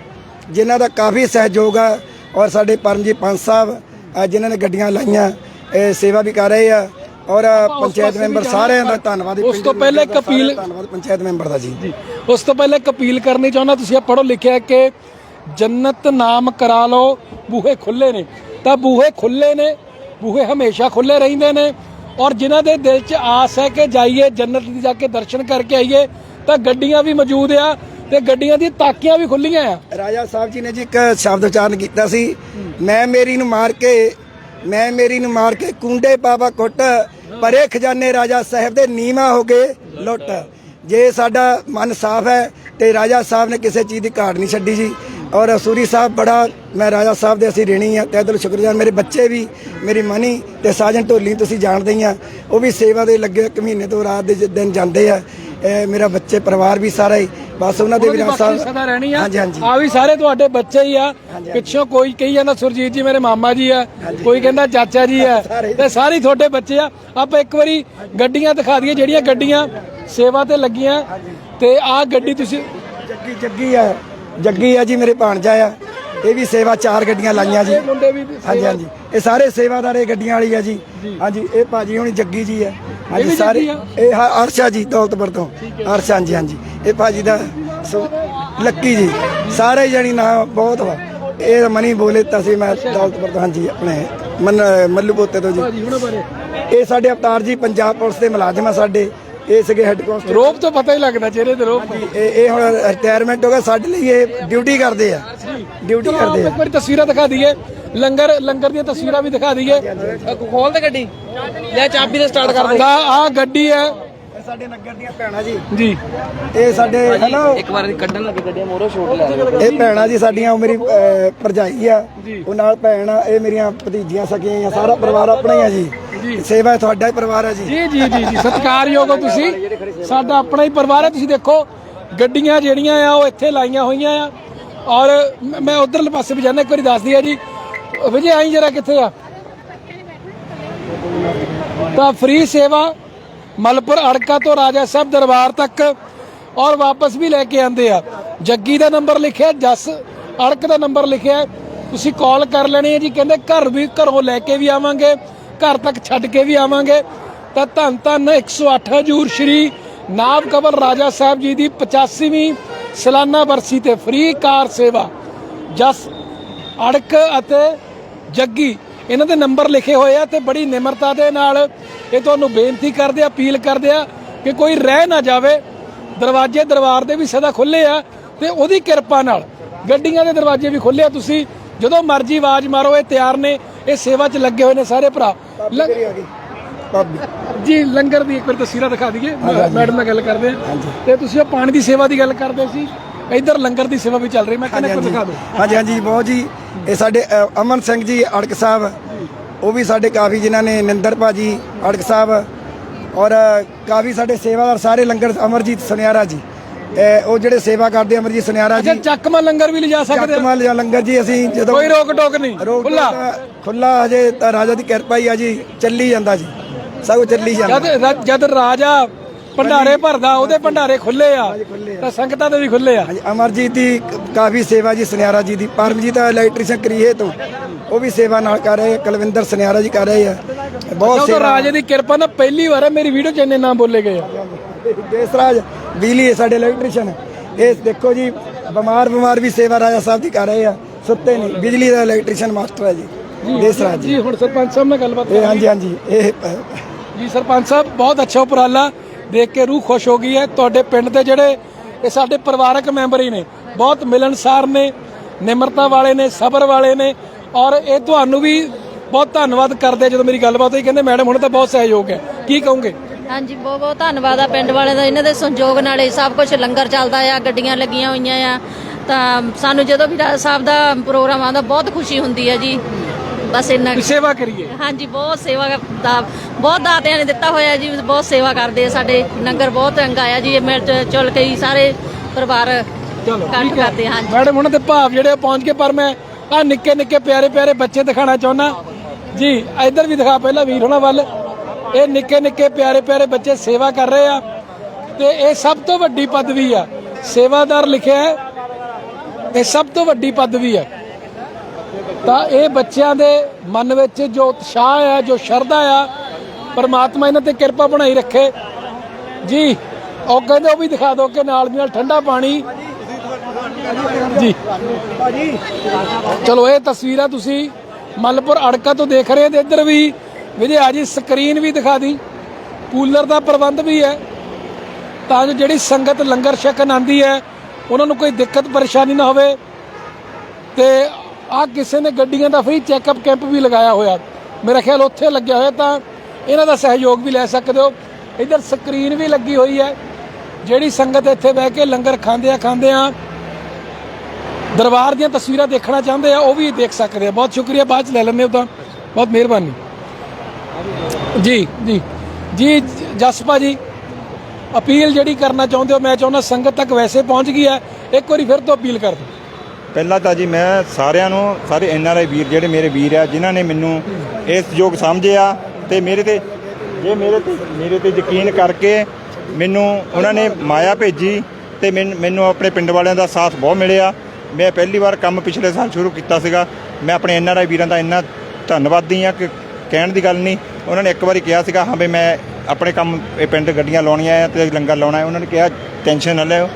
ਜਿਨ੍ਹਾਂ ਦਾ ਕਾਫੀ ਸਹਿਯੋਗ ਆ ਔਰ ਸਾਡੇ ਪਰਮਜੀਤ ਪੰਚ ਸਾਹਿਬ ਜਿਨ੍ਹਾਂ ਨੇ ਗੱਡੀਆਂ ਲਾਈਆਂ ਇਹ ਸੇਵਾ ਵੀ ਕਰ ਰਹੇ ਆ। ਔਰ ਪੰਚਾਇਤ ਮੈਂਬਰ ਸਾਰਿਆਂ ਦਾ ਧੰਨਵਾਦ ਉਸ ਤੋਂ ਪਹਿਲਾਂ ਇੱਕ ਅਪੀਲ ਧੰਨਵਾਦ ਪੰਚਾਇਤ ਮੈਂਬਰ ਦਾ ਜੀ। ਉਸ ਤੋਂ ਪਹਿਲਾਂ ਇੱਕ ਅਪੀਲ ਕਰਨੀ ਚਾਹੁੰਦਾ ਤੁਸੀਂ ਇਹ ਪੜੋ ਲਿਖਿਆ ਕਿ ਜੰਨਤ ਨਾਮ ਕਰਾ ਲਓ ਬੂਹੇ ਖੁੱਲੇ ਨੇ। ਤਾਂ ਬੂਹੇ ਖੁੱਲੇ ਨੇ ਬੂਹੇ ਹਮੇਸ਼ਾ ਖੁੱਲੇ ਰਹਿੰਦੇ ਨੇ। ਔਰ ਜਿਨ੍ਹਾਂ ਦੇ ਦਿਲ 'ਚ ਆਸ ਹੈ ਕਿ ਜਾਈਏ ਜੰਨਤ ਦੀ ਜਾ ਕੇ ਦਰਸ਼ਨ ਕਰਕੇ ਆਈਏ ਤਾਂ ਗੱਡੀਆਂ ਵੀ ਮੌਜੂਦ ਆ ਤੇ ਗੱਡੀਆਂ ਦੀਆਂ ਤਾਕੀਆਂ ਵੀ ਖੁੱਲੀਆਂ ਆ। ਰਾਜਾ ਸਾਹਿਬ ਜੀ ਨੇ ਜੀ ਇੱਕ ਸ਼ਬਦ ਉਚਾਰਨ ਕੀਤਾ ਸੀ ਮੈਂ ਮੇਰੀ ਨੂੰ ਮਾਰ ਕੇ ਮੈਂ ਮੇਰੀ ਨੂੰ ਮਾਰ ਕੇ ਕੁੰਡੇ ਬਾਬਾ ਕੁੱਟ ਪਰੇ ਖਜ਼ਾਨੇ ਰਾਜਾ ਸਾਹਿਬ ਦੇ ਨੀਵਾ ਹੋ ਗਏ ਲੁੱਟ। ਜੇ ਸਾਡਾ ਮਨ ਸਾਫ਼ ਹੈ ਤੇ ਰਾਜਾ ਸਾਹਿਬ ਨੇ ਕਿਸੇ ਚੀਜ਼ ਦੀ ਘਾਟ ਨਹੀਂ ਛੱਡੀ ਜੀ। ਔਰ ਸੂਰੀ ਸਾਹਿਬ ਬੜਾ, ਮੈਂ ਰਾਜਾ ਸਾਹਿਬ ਦੇ ਅਸੀਂ ਰੇਣੀ ਆ ਤਹਿ ਦਿਲ ਸ਼ੁਕਰਗੁਜ਼ਾਰ। ਮੇਰੇ ਬੱਚੇ ਵੀ, ਮੇਰੀ ਮਨੀ ਤੇ ਸਾਜਨ ਢੋਲੀ ਤੁਸੀਂ ਜਾਣਦੇ ਹੀ ਆ, ਉਹ ਵੀ ਸੇਵਾ ਦੇ ਲੱਗੇ ਇੱਕ ਮਹੀਨੇ ਤੋਂ ਰਾਤ ਦੇ ਜ- ਦਿਨ ਜਾਂਦੇ ਆ। ਇਹ ਮੇਰਾ ਬੱਚੇ ਪਰਿਵਾਰ ਵੀ ਸਾਰਾ ਹੀ ਬਸ ਉਹਨਾਂ ਦੇ ਉਹਦੀ ਵੀਰਾਂ ਬਖਸ਼ਿਸ਼ ਸਾਹਿਬ ਸਦਾ ਰਹਿਣੀ ਆ। ਹਾਂਜੀ ਹਾਂਜੀ। ਆ ਵੀ ਸਾਰੇ ਤੁਹਾਡੇ ਬੱਚੇ ਹੀ ਆ। ਪਿੱਛੋਂ ਕੋਈ ਕਹੀ ਜਾਂਦਾ ਸੁਰਜੀਤ ਜੀ ਮੇਰੇ ਮਾਮਾ ਜੀ ਆ। ਕੋਈ ਕਹਿੰਦਾ ਚਾਚਾ ਜੀ ਆ। ਤੇ ਸਾਰੇ ਹੀ ਤੁਹਾਡੇ ਬੱਚੇ ਆ। ਆਪਾਂ ਇੱਕ ਵਾਰੀ ਗੱਡੀਆਂ ਦਿਖਾ ਦਈਏ ਜਿਹੜੀਆਂ ਗੱਡੀਆਂ ਸੇਵਾ ਤੇ ਲੱਗੀਆਂ। ਤੇ ਆਹ ਗੱਡੀ ਤੁਸੀਂ ਜੱਗੀ ਜੱਗੀ ਆ। ਜੱਗੀ ਆ ਜੀ ਮੇਰੇ ਭਾਣਜਾ ਆ। ਇਹ ਵੀ ਸੇਵਾ ਚਾਰ ਗੱਡੀਆਂ ਲਾਈਆਂ ਜੀ। ਹਾਂਜੀ ਹਾਂਜੀ। ਇਹ ਸਾਰੇ ਸੇਵਾਦਾਰ ਇਹ ਗੱਡੀਆਂ ਵਾਲੀ ਆ ਜੀ। ਹਾਂਜੀ ਇਹ ਭਾਜੀ ਹੁਣੀ ਜੱਗੀ ਜੀ ਆ। ਹਾਂਜੀ ਸਾਰੇ ਇਹ ਅਰਸ਼ਾ ਜੀ ਦੌਲਤਪੁਰ ਤੋਂ। ਅਰਸ਼ਾ ਹਾਂਜੀ ਹਾਂਜੀ। ਇਹ ਭਾਜੀ ਦਾ ਲੱਕੀ ਜੀ। ਸਾਰੇ ਜਣੀ ਨਾ ਬਹੁਤ ਵਾ। ਇਹ ਮਨੀ ਬੋਲੇ ਤਾਂ ਸੀ ਮੈਂ ਦੌਲਤਪੁਰ ਤੋਂ ਹਾਂਜੀ ਆਪਣੇ ਮਨ ਮੱਲੂ ਪੋਤੇ ਤੋਂ ਜੀ। ਇਹ ਸਾਡੇ ਅਵਤਾਰ ਜੀ ਪੰਜਾਬ ਪੁਲਿਸ ਦੇ ਮੁਲਾਜ਼ਮ ਆ ਸਾਡੇ। ਇਹ ਸੀਗੇ ਹੈੱਡ ਕਾਂਸਟੇਬਲ ਰੋਪ ਤੋਂ ਪਤਾ ਹੀ ਲੱਗਦਾ ਚਿਹਰੇ ਤੇ ਰੋਪ ਇਹ ਇਹ ਹੁਣ ਰਿਟਾਇਰਮੈਂਟ ਹੋ ਗਿਆ ਸਾਡੇ ਲਈ ਇਹ ਡਿਊਟੀ ਕਰਦੇ ਆ। ਡਿਊਟੀ ਕਰਦੇ ਆ। ਇੱਕ ਵਾਰੀ ਤਸਵੀਰਾਂ ਦਿਖਾ ਦਈਏ। ਲੰਗਰ ਲੰਗਰ ਦੀਆਂ ਤਸਵੀਰਾਂ ਵੀ ਦਿਖਾ ਦਈਏ। ਖੋਲ ਦੇ ਗੱਡੀ। ਲੈ ਚਾਬੀ ਤੇ ਸਟਾਰਟ ਕਰ ਦੇ। ਆਹ ਗੱਡੀ ਹੈ। ਸਾਡੇ ਨਗਰ ਦੀਆਂ ਭੈਣਾਂ ਜੀ। ਜੀ। ਇਹ ਸਾਡੇ ਹੈਲੋ। ਇੱਕ ਵਾਰ ਕੱਢਣ ਲੱਗੇ ਗੱਡੀਆਂ ਮੋਰੋ ਛੋਟ ਲੈ ਇਹ ਭੈਣਾਂ ਜੀ ਸਾਡੀਆਂ ਉਹ ਮੇਰੀ ਭਰਜਾਈ ਆ। ਉਹ ਨਾਲ ਭੈਣ ਆ ਇਹ ਮੇਰੀਆਂ ਭਤੀਜੀਆਂ ਸਕੀਆਂ ਆ ਸਾਰਾ ਪਰਿਵਾਰ ਆਪਣਾ ਹੀ ਆ ਜੀ। ਸੇਵਾ ਤੁਹਾਡਾ ਹੀ ਪਰਿਵਾਰ ਆ ਜੀ। ਜੀ ਜੀ ਜੀ ਜੀ। ਸਤਿਕਾਰਯੋਗ ਹੋ ਤੁਸੀਂ। ਸਾਡਾ ਆਪਣਾ ਹੀ ਪਰਿਵਾਰ ਹੈ। ਤੁਸੀਂ ਦੇਖੋ ਗੱਡੀਆਂ ਜਿਹੜੀਆਂ ਆ ਉਹ ਇੱਥੇ ਲਾਈਆਂ ਹੋਈਆਂ ਆ। ਔਰ ਮ- ਮੈਂ ਉਧਰਲੇ ਪਾਸੇ ਵੀ ਜਾਣਾ ਇੱਕ ਵਾਰੀ ਦੱਸ ਦਿਆ ਜੀ। ਵਿਜੇ ਆਈ ਜਰਾ ਕਿੱਥੇ ਆ? ਤਾਂ ਫ੍ਰੀ ਸੇਵਾ ਮਲਪੁਰ ਅੜਕਾ ਤੋਂ ਰਾਜਾ ਸਾਹਿਬ ਦਰਬਾਰ ਤੱਕ ਔਰ ਵਾਪਸ ਵੀ ਲੈ ਕੇ ਆਂਦੇ ਆ। ਜੱਗੀ ਦਾ ਨੰਬਰ ਲਿਖਿਆ ਜਸ ਅੜਕ ਦਾ ਨੰਬਰ ਲਿਖਿਆ। ਤੁਸੀਂ ਕਾਲ ਕਰ ਲੈਣੀ ਹੈ ਜੀ। ਕਹਿੰਦੇ ਘਰ ਵੀ ਘਰੋਂ ਲੈ ਕੇ ਵੀ ਆਵਾਂਗੇ। ਘਰ ਤੱਕ ਛੱਡ ਕੇ ਵੀ ਆਵਾਂਗੇ, ਤਾਂ ਧੰਨ ਧੰਨ 108 ਹਜੂਰ ਸ਼੍ਰੀ ਨਾਭ ਕਬਰ ਰਾਜਾ ਸਾਹਿਬ ਜੀ ਦੀ 85ਵੀਂ ਸਾਲਾਨਾ ਬਰਸੀ ਤੇ ਫ੍ਰੀ ਕਾਰ ਸੇਵਾ। ਜਸ ਅੜਕ ਅਤੇ ਜੱਗੀ, ਇਹਨਾਂ ਦੇ ਨੰਬਰ ਲਿਖੇ ਹੋਏ ਆ ਤੇ ਬੜੀ ਨਿਮਰਤਾ ਦੇ ਨਾਲ ਇਹ ਤੁਹਾਨੂੰ ਬੇਨਤੀ ਕਰਦੇ ਆ, ਅਪੀਲ ਕਰਦੇ ਆ ਕਿ ਕੋਈ ਰਹਿ ਨਾ ਜਾਵੇ। ਦਰਵਾਜ਼ੇ ਦਰਬਾਰ ਦੇ ਵੀ ਸਦਾ ਖੁੱਲੇ ਆ ਤੇ ਉਹਦੀ ਕਿਰਪਾ ਨਾਲ ਗੱਡੀਆਂ ਦੇ ਦਰਵਾਜ਼ੇ ਵੀ ਖੁੱਲੇ ਆ ਤੁਸੀਂ, ਜਦੋਂ ਮਰਜ਼ੀ ਆਵਾਜ਼ ਮਾਰੋ, ਇਹ ਤਿਆਰ ਨੇ। ਇਹ ਸੇਵਾ 'ਚ ਲੱਗੇ ਹੋਏ ਨੇ ਸਾਰੇ ਭਰਾ। ਜੀ ਲੰਗਰ ਦੀ ਇੱਕ ਵਾਰ ਤਸਵੀਰਾਂ ਦਿਖਾ ਦਈਏ। ਮੈਡਮ ਨਾਲ ਗੱਲ ਕਰਦੇ ਆ ਤੇ ਤੁਸੀਂ ਉਹ ਪਾਣੀ ਦੀ ਸੇਵਾ ਦੀ ਗੱਲ ਕਰਦੇ ਸੀ। ਇੱਧਰ ਲੰਗਰ ਦੀ ਸੇਵਾ ਵੀ ਚੱਲ ਰਹੀ ਮੈਂ ਕਹਿੰਦਾ ਇੱਕ ਦਿਖਾ ਦਿਓ। ਹਾਂਜੀ ਹਾਂਜੀ। ਬਹੁਤ ਜੀ। ਇਹ ਸਾਡੇ ਅ, ਅਮਨ ਸਿੰਘ ਜੀ ਅੜਕ ਸਾਹਿਬ ਉਹ ਵੀ ਸਾਡੇ ਕਾਫੀ ਜਿਨ੍ਹਾਂ ਨੇ ਨਿੰਦਰ ਭਾਜੀ ਅੜਕ ਸਾਹਿਬ ਔਰ ਅ, ਕਾਫੀ ਸਾਡੇ ਸੇਵਾਦਾਰ ਸਾਰੇ ਲੰਗਰ ਅਮਰਜੀਤ ਸੁਨਿਆਰਾ ਜੀ। ਇਹ ਉਹ ਜਿਹੜੇ ਸੇਵਾ ਕਰਦੇ ਅਮਰਜੀਤ ਸੁਨਿਆਰਾ ਅੱਛਾ ਜੀ। ਚੱਕਮਾ ਲੰਗਰ ਵੀ ਲਿਜਾ ਸਕਦੇ ਆ। ਚੱਕਮਲ ਜਾਂ ਲੰਗਰ ਜੀ ਅਸੀਂ ਜਦੋਂ ਕੋਈ ਰੋਕ ਟੋਕ ਨਹੀਂ ਖੁੱਲਾ ਖੁੱਲਾ ਹਜੇ ਤਾਂ ਰਾਜਾ ਦੀ ਕਿਰਪਾ ਹੀ ਆ ਜੀ ਚੱਲੀ ਜਾਂਦਾ ਜੀ ਸਭ ਕੁਝ ਚੱਲੀ ਜਾਂਦਾ। ਜਦ ਰ- ਜਦ ਰਾਜਾ ਭੰਡਾਰੇ ਭਰਦਾ ਉਹਦੇ ਭੰਡਾਰੇ ਖੁੱਲੇ ਆ ਤਾਂ ਸੰਗਤਾਂ ਦੇ ਵੀ ਖੁੱਲੇ ਆ। ਹਾਂਜੀ ਅਮਰਜੀਤ ਦੀ ਕ- ਕਾਫੀ ਸੇਵਾ ਜੀ ਸੁਨਿਆਰਾ ਜੀ ਦੀ। ਪਰਮਜੀਤ ਇਲੈਕਟ੍ਰੀਸ਼ੀਅਨ ਕਰੀਏ ਤੋਂ। ਉਹ ਵੀ ਸੇਵਾ ਨਾਲ ਕਰ ਰਹੇ ਆ ਕੁਲਵਿੰਦਰ ਸੁਨਿਆਰਾ ਜੀ ਕਰ ਰਹੇ ਆ। ਬਹੁਤ ਉਹ ਸੇਵਾ। ਰਾਜੇ ਦੀ ਕਿਰਪਾ ਨਾਲ ਪਹਿਲੀ ਵਾਰ ਹੈ ਮੇਰੀ ਵੀਡੀਓ 'ਚ ਇੰਨੇ ਨਾਮ ਬੋਲੇ ਗਏ ਆ। ਦੇਸਰਾਜ ਬਿਜਲੀ ਹੈ ਸਾਡੇ ਇਲੈਕਟ੍ਰੀਸ਼ੀਅਨ ਇਹ ਦੇਖੋ ਜੀ ਬਿਮਾਰ ਬਿਮਾਰ ਵੀ ਸੇਵਾ ਰਾਜਾ ਸਾਹਿਬ ਦੀ ਕਰ ਰਹੇ ਆ ਸੁੱਤੇ ਨਹੀਂ ਬਿਜਲੀ ਦਾ ਇਲੈਕਟ੍ਰੀਸ਼ੀਅਨ ਮਾਸਟਰ ਹੈ ਜੀ। ਦੇਸਰਾਜ ਜੀ ਜੀ ਹੁਣ ਸਰਪੰਚ ਸਾਹਿਬ ਨਾਲ ਗੱਲਬਾਤ ਇਹ ਹਾਂਜੀ ਹਾਂਜੀ ਇਹ ਜੀ ਸਰਪੰਚ ਸਾਹਿਬ ਬਹੁਤ ਅੱਛਾ ਉਪਰਾਲਾ। ਦੇਖ ਕੇ ਰੂਹ ਖੁਸ਼ ਹੋ ਗਈ ਹੈ। ਤੁਹਾਡੇ ਪਿੰਡ ਦੇ ਜਿਹੜੇ ਇਹ ਸਾਡੇ ਪਰਿਵਾਰਕ ਮੈਂਬਰ ਹੀ ਨੇ ਬਹੁਤ ਮਿਲਣਸਾਰ ਨੇ ਨਿਮਰਤਾ ਵਾਲੇ ਨੇ ਸਬਰ ਵਾਲੇ ਨੇ ਔਰ ਇਹ ਤੁਹਾਨੂੰ ਵੀ ਬਹੁਤ ਧੰਨਵਾਦ ਕਰਦੇ ਜਦੋਂ ਮੇਰੀ ਗੱਲਬਾਤ ਹੋਈ। ਕਹਿੰਦੇ ਮੈਡਮ ਹੁਣ ਤਾਂ ਬਹੁਤ ਸਹਿਯੋਗ ਹੈ। ਕੀ ਕਹੋਗੇ? ਹਾਂਜੀ ਬਹੁਤ ਬਹੁਤ ਧੰਨਵਾਦ ਆ ਪਿੰਡ ਵਾਲਿਆਂ ਦਾ। ਇਹਨਾਂ ਦੇ ਸੰਯੋਗ ਨਾਲ ਇਹ ਸਭ ਕੁਝ ਲੰਗਰ ਚੱਲਦਾ ਆ ਗੱਡੀਆਂ ਲੱਗੀਆਂ ਹੋਈਆਂ ਆ। ਤਾਂ ਸਾਨੂੰ ਜਦੋਂ ਵੀ ਰਾਜ ਸਾਹਿਬ ਦਾ ਪ੍ਰੋਗਰਾਮ ਆਉਂਦਾ ਬਹੁਤ ਖੁਸ਼ੀ ਹੁੰਦੀ ਹੈ ਜੀ। ਬਸ ਇੰਨਾ ਵੀ ਸੇਵਾ ਕਰੀਏ। ਹਾਂਜੀ ਬਹੁਤ ਸੇਵਾ ਦਾ ਬਹੁਤ ਦਾਤਿਆਂ ਨੇ ਦਿੱਤਾ ਹੋਇਆ ਜੀ ਬਹੁਤ ਸੇਵਾ ਕਰਦੇ ਆ ਸਾਡੇ ਲੰਗਰ ਬਹੁਤ ਚੰਗਾ ਆ ਜੀ ਇਹ ਮਿਲ ਚੁਲ ਕੇ ਹੀ ਸਾਰੇ ਪਰਿਵਾਰ ਚਲੋ ਠੀਕ ਹੈ। ਕਰਦੇ ਹਾਂਜੀ। ਮੈਡਮ ਉਹਨਾਂ ਦੇ ਭਾਵ ਜਿਹੜੇ ਪਹੁੰਚ ਕੇ ਪਰ ਮੈਂ ਆ ਨਿੱਕੇ ਨਿੱਕੇ ਪਿਆਰੇ ਪਿਆਰੇ ਬੱਚੇ ਦਿਖਾਣਾ ਚਾਹੁੰਦਾ। ਜੀ ਇੱਧਰ ਵੀ ਦਿਖਾ ਪਹਿਲਾਂ ਵੀਰ ਹੋਣਾ ਵੱਲ। ਇਹ ਨਿੱਕੇ ਨਿੱਕੇ ਪਿਆਰੇ ਪਿਆਰੇ ਬੱਚੇ ਸੇਵਾ ਕਰ ਰਹੇ ਆ। ਤੇ ਇਹ ਸਭ ਤੋਂ ਵੱਡੀ ਪਦਵੀ ਆ। ਸੇਵਾਦਾਰ ਲਿਖਿਆ ਹੈ। ਇਹ ਸਭ ਤੋਂ ਵੱਡੀ ਪਦਵੀ ਆ। ਤਾਂ ਇਹ ਬੱਚਿਆਂ ਦੇ ਮਨ ਵਿੱਚ ਜੋ ਉਤਸ਼ਾਹ ਆ, ਜੋ ਸ਼ਰਧਾ ਆ, ਪਰਮਾਤਮਾ ਇਹਨਾਂ ਤੇ ਕਿਰਪਾ ਬਣਾਈ ਰੱਖੇ। ਜੀ, ਉਹ ਕਹਿੰਦੇ ਉਹ ਵੀ ਦਿਖਾ ਦਿਓ ਕਿ ਨਾਲ ਦੀ ਨਾਲ ਠੰਡਾ ਪਾਣੀ। ਜੀ। ਚਲੋ, ਇਹ ਤਸਵੀਰਾਂ ਤੁਸੀਂ ਮਲਪੁਰ ਅੜਕਾ ਤੋਂ ਦੇਖ ਰਹੇ ਹੋ ਤੇ ਇੱਧਰ ਵੀ ਵਿਜੇ ਆ ਜੀ, ਸਕਰੀਨ ਵੀ ਦਿਖਾ ਦੀ। ਕੂਲਰ ਦਾ ਪ੍ਰਬੰਧ ਵੀ ਹੈ। ਤਾਂ ਜੋ ਜਿਹੜੀ ਸੰਗਤ ਲੰਗਰ ਛਕਣ ਆਂਦੀ ਹੈ, ਉਹਨਾਂ ਨੂੰ ਕੋਈ ਦਿੱਕਤ, ਪਰੇਸ਼ਾਨੀ ਨਾ ਹੋਵੇ। ਤੇ ਆ ਕਿਸੇ ਨੇ ਗੱਡੀਆਂ ਦਾ ਫ੍ਰੀ ਚੈੱਕਅਪ ਕੈਂਪ ਵੀ ਲਗਾਇਆ ਹੋਇਆ। ਮੇਰਾ ਖਿਆਲ ਉੱਥੇ ਲੱਗਿਆ ਹੋਇਆ, ਤਾਂ ਇਹਨਾਂ ਦਾ ਸਹਿਯੋਗ ਵੀ ਲੈ ਸਕਦੇ ਹੋ। ਇੱਧਰ ਸਕਰੀਨ ਵੀ ਲੱਗੀ ਹੋਈ ਹੈ। ਜਿਹੜੀ ਸੰਗਤ ਇੱਥੇ ਬਹਿ ਕੇ ਲੰਗਰ ਖਾਂਦੇ ਆ ਖਾਂਦੇ ਆ ਦਰਬਾਰ ਦੀਆਂ ਤਸਵੀਰਾਂ ਦੇਖਣਾ ਚਾਹੁੰਦੇ ਆ, ਉਹ ਵੀ ਦੇਖ ਸਕਦੇ ਆ। ਬਹੁਤ ਸ਼ੁਕਰੀਆ, ਬਾਅਦ ਚ ਲੈ ਲੈਂਦੇ ਹੋ ਤਾਂ। ਬਹੁਤ ਮਿਹਰਬਾਨੀ। ਜੀ ਜੀ। ਜੀ ਜਸਪਾ ਜੀ ਅਪੀਲ ਜਿਹੜੀ ਕਰਨਾ ਚਾਹੁੰਦੇ ਹੋ, ਮੈਂ ਚਾਹੁੰਦਾ ਸੰਗਤ ਤੱਕ ਵੈਸੇ ਪਹੁੰਚ ਗਈ ਹੈ। ਇੱਕ ਵਾਰੀ ਫਿਰ ਤੋਂ ਅਪੀਲ ਕਰ ਦਿਓ ਪਹਿਲਾਂ ਤਾਂ ਜੀ ਮੈਂ ਸਾਰਿਆਂ ਨੂੰ, ਸਾਰੇ ਐਨ ਆਰ ਆਈ ਵੀਰ ਜਿਹੜੇ ਮੇਰੇ ਵੀਰ ਆ, ਜਿਨ੍ਹਾਂ ਨੇ ਮੈਨੂੰ ਇਸ ਯੋਗ ਸਮਝਿਆ ਤੇ ਮੇਰੇ ਤੇ, ਜੇ ਮੇਰੇ ਤੇ ਮੇਰੇ ਤੇ ਯਕੀਨ ਕਰਕੇ ਮੈਨੂੰ ਉਹਨਾਂ ਨੇ ਮਾਇਆ ਭੇਜੀ ਤੇ ਮੈਨ- ਮੈਨੂੰ ਆਪਣੇ ਪਿੰਡ ਵਾਲਿਆਂ ਦਾ ਸਾਥ ਬਹੁਤ ਮਿਲਿਆ। ਮੈਂ ਪਹਿਲੀ ਵਾਰ ਕੰਮ ਪਿਛਲੇ ਸਾਲ ਸ਼ੁਰੂ ਕੀਤਾ ਸੀਗਾ। ਮੈਂ ਆਪਣੇ ਐਨ ਆਰ ਆਈ ਵੀਰਾਂ ਦਾ ਇੰਨਾ ਧੰਨਵਾਦੀ ਆ ਕਿ ਕਹਿਣ ਦੀ ਗੱਲ ਨਹੀਂ, ਉਹਨਾਂ ਨੇ ਇੱਕ ਵਾਰੀ ਕਿਹਾ ਸੀਗਾ, ਹਾਂ ਵੀ ਮੈਂ ਆਪਣੇ ਕੰਮ ਇਹ ਪਿੰਡ ਗੱਡੀਆਂ ਲਾਉਣੀਆਂ ਆ ਤੇ ਲੰਗਰ ਲਾਉਣਾ ਹੈ। ਉਹਨਾਂ ਨੇ ਕਿਹਾ, ਟੈਨਸ਼ਨ ਨਾ ਲਿਓ।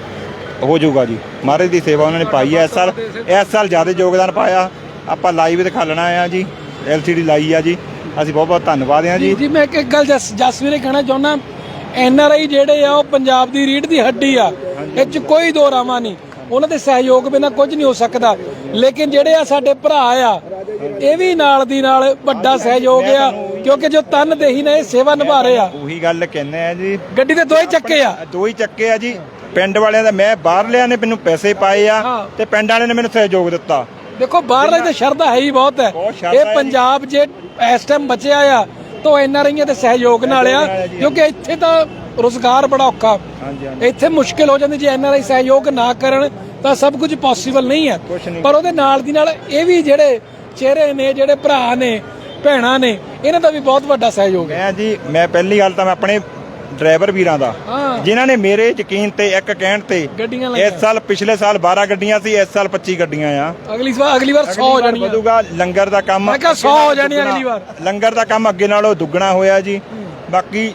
ਹੋ ਜਾਊਗਾ ਜੀ। ਮਹਾਰਾਜ ਦੀ ਸੇਵਾ ਉਹਨਾਂ ਨੇ ਪਾਈ ਹੈ। ਇਸ ਸਾਲ ਇਸ ਸਾਲ ਜ਼ਿਆਦਾ ਯੋਗਦਾਨ ਪਾਇਆ। ਆਪਾਂ ਲਾਈਵ ਦਿਖਾਲਣਾ ਆ ਜੀ। ਐਲਸੀਡੀ ਲਾਈ ਆ ਜੀ। ਅਸੀਂ ਬਹੁਤ ਬਹੁਤ ਧੰਨਵਾਦ ਆ ਜੀ। ਜੀ ਮੈਂ ਇੱਕ ਗੱਲ ਜਸ ਵੀਰੇ ਕਹਿਣਾ ਚਾਹੁੰਦਾ। ਐਨ ਆਰ ਆਈ ਜਿਹੜੇ ਆ ਉਹ ਪੰਜਾਬ ਦੀ ਰੀੜ ਦੀ ਹੱਡੀ ਆ। ਇਹ ਚ ਕੋਈ ਦੋ ਰਾਵਾਂ ਨਹੀਂ। ਉਹਨਾਂ ਦੇ ਸਹਿਯੋਗ ਬਿਨਾਂ ਕੁਝ ਨਹੀਂ ਹੋ ਸਕਦਾ। ਲੇਕਿਨ ਜਿਹੜੇ ਆ ਸਾਡੇ ਭਰਾ ਆ ਇਹ ਵੀ ਨਾਲ ਦੀ ਨਾਲ ਵੱਡਾ ਸਹਿਯੋਗ ਆ। ਕਿਉਂਕਿ ਜੋ ਤਨ ਦੇਹੀ ਨੇ ਇਹ ਸੇਵਾ ਨਿਭਾ ਰਹੇ ਆ। ਉਹੀ ਗੱਲ ਕਹਿੰਦੇ ਆ ਜੀ। ਗੱਡੀ ਦੇ ਦੋ ਹੀ ਚੱਕੇ ਆ। ਦੋ ਹੀ ਚੱਕੇ ਆ ਜੀ। ਪਿੰਡ ਵਾਲਿਆਂ ਦਾ ਮੈਂ ਬਾਹਰਲਿਆਂ ਨੇ ਮੈਨੂੰ ਪੈਸੇ ਪਾਏ ਆ ਹਾਂ। ਤੇ ਪਿੰਡ ਵਾਲਿਆਂ ਨੇ ਮੈਨੂੰ ਸਹਿਯੋਗ ਦਿੱਤਾ ਦੇਖੋ ਬਾਹਰਲੇ ਤੇ ਸ਼ਰਧਾ ਹੈ ਹੀ ਬਹੁਤ ਹੈ ਬਹੁਤ ਸ਼ਰਧਾ ਹੈ ਇਹ ਜੀ। ਪੰਜਾਬ ਜੇ ਇਸ ਟਾਈਮ ਬਚਿਆ ਆ ਤਾਂ ਐਨ ਆਰ ਆਈਆਂ ਦੇ ਸਹਿਯੋਗ ਨਾਲ ਆ ਕਿਉਂਕਿ ਇੱਥੇ ਤਾਂ ਰੋਜ਼ਗਾਰ ਬੜਾ ਔਖਾ ਹਾਂਜੀ, ਹਾਂਜੀ। ਇੱਥੇ ਮੁਸ਼ਕਿਲ ਹੋ ਜਾਂਦੀ ਜੇ ਐਨ ਆਰ ਆਈ ਸਹਿਯੋਗ ਨਾ ਕਰਨ ਤਾਂ ਸਭ ਕੁਝ ਪੋਸੀਬਲ ਨਹੀਂ ਹੈ ਕੁਛ ਨਹੀਂ। ਪਰ ਉਹਦੇ ਨਾਲ ਦੀ ਨਾਲ ਇਹ ਵੀ ਜਿਹੜੇ ਚਿਹਰੇ ਨੇ ਜਿਹੜੇ ਭਰਾ ਨੇ ਭੈਣਾਂ ਨੇ ਇਹਨਾਂ ਦਾ ਵੀ ਬਹੁਤ ਵੱਡਾ ਸਹਿਯੋਗ ਹੈ ਮੈਂ ਜੀ ਮੈਂ ਪਹਿਲੀ ਗੱਲ ਤਾਂ ਮੈਂ ਆਪਣੇ ਡਰਾਈਵਰ ਵੀਰਾਂ ਦਾ। ਹਾਂ। ਜਿਨ੍ਹਾਂ ਨੇ ਮੇਰੇ ਯਕੀਨ ਤੇ ਇੱਕ ਕਹਿਣ ਤੇ ਗੱਡੀਆਂ ਲਾਈਆਂ। ਇਸ ਸਾਲ ਪਿਛਲੇ ਸਾਲ 12 ਗੱਡੀਆਂ ਸੀ ਇਸ ਸਾਲ 25 ਗੱਡੀਆਂ ਆ। ਅਗਲੀ ਵਾਰ ਅਗਲੀ ਵਾਰ 100 ਹੋ ਜਾਣੀਆਂ। ਵਧੂਗਾ ਲੰਗਰ ਦਾ ਕੰਮ ਮੈਂ ਕਿਹਾ ਅੱਗੇ 100 ਹੋ ਨਾਲੋਂ ਜਾਣੀ ਅਗਲੀ ਵਾਰ। ਲੰਗਰ ਦਾ ਕੰਮ ਅੱਗੇ ਨਾਲੋਂ ਦੁੱਗਣਾ ਹੋਇਆ ਜੀ। ਬਾਕੀ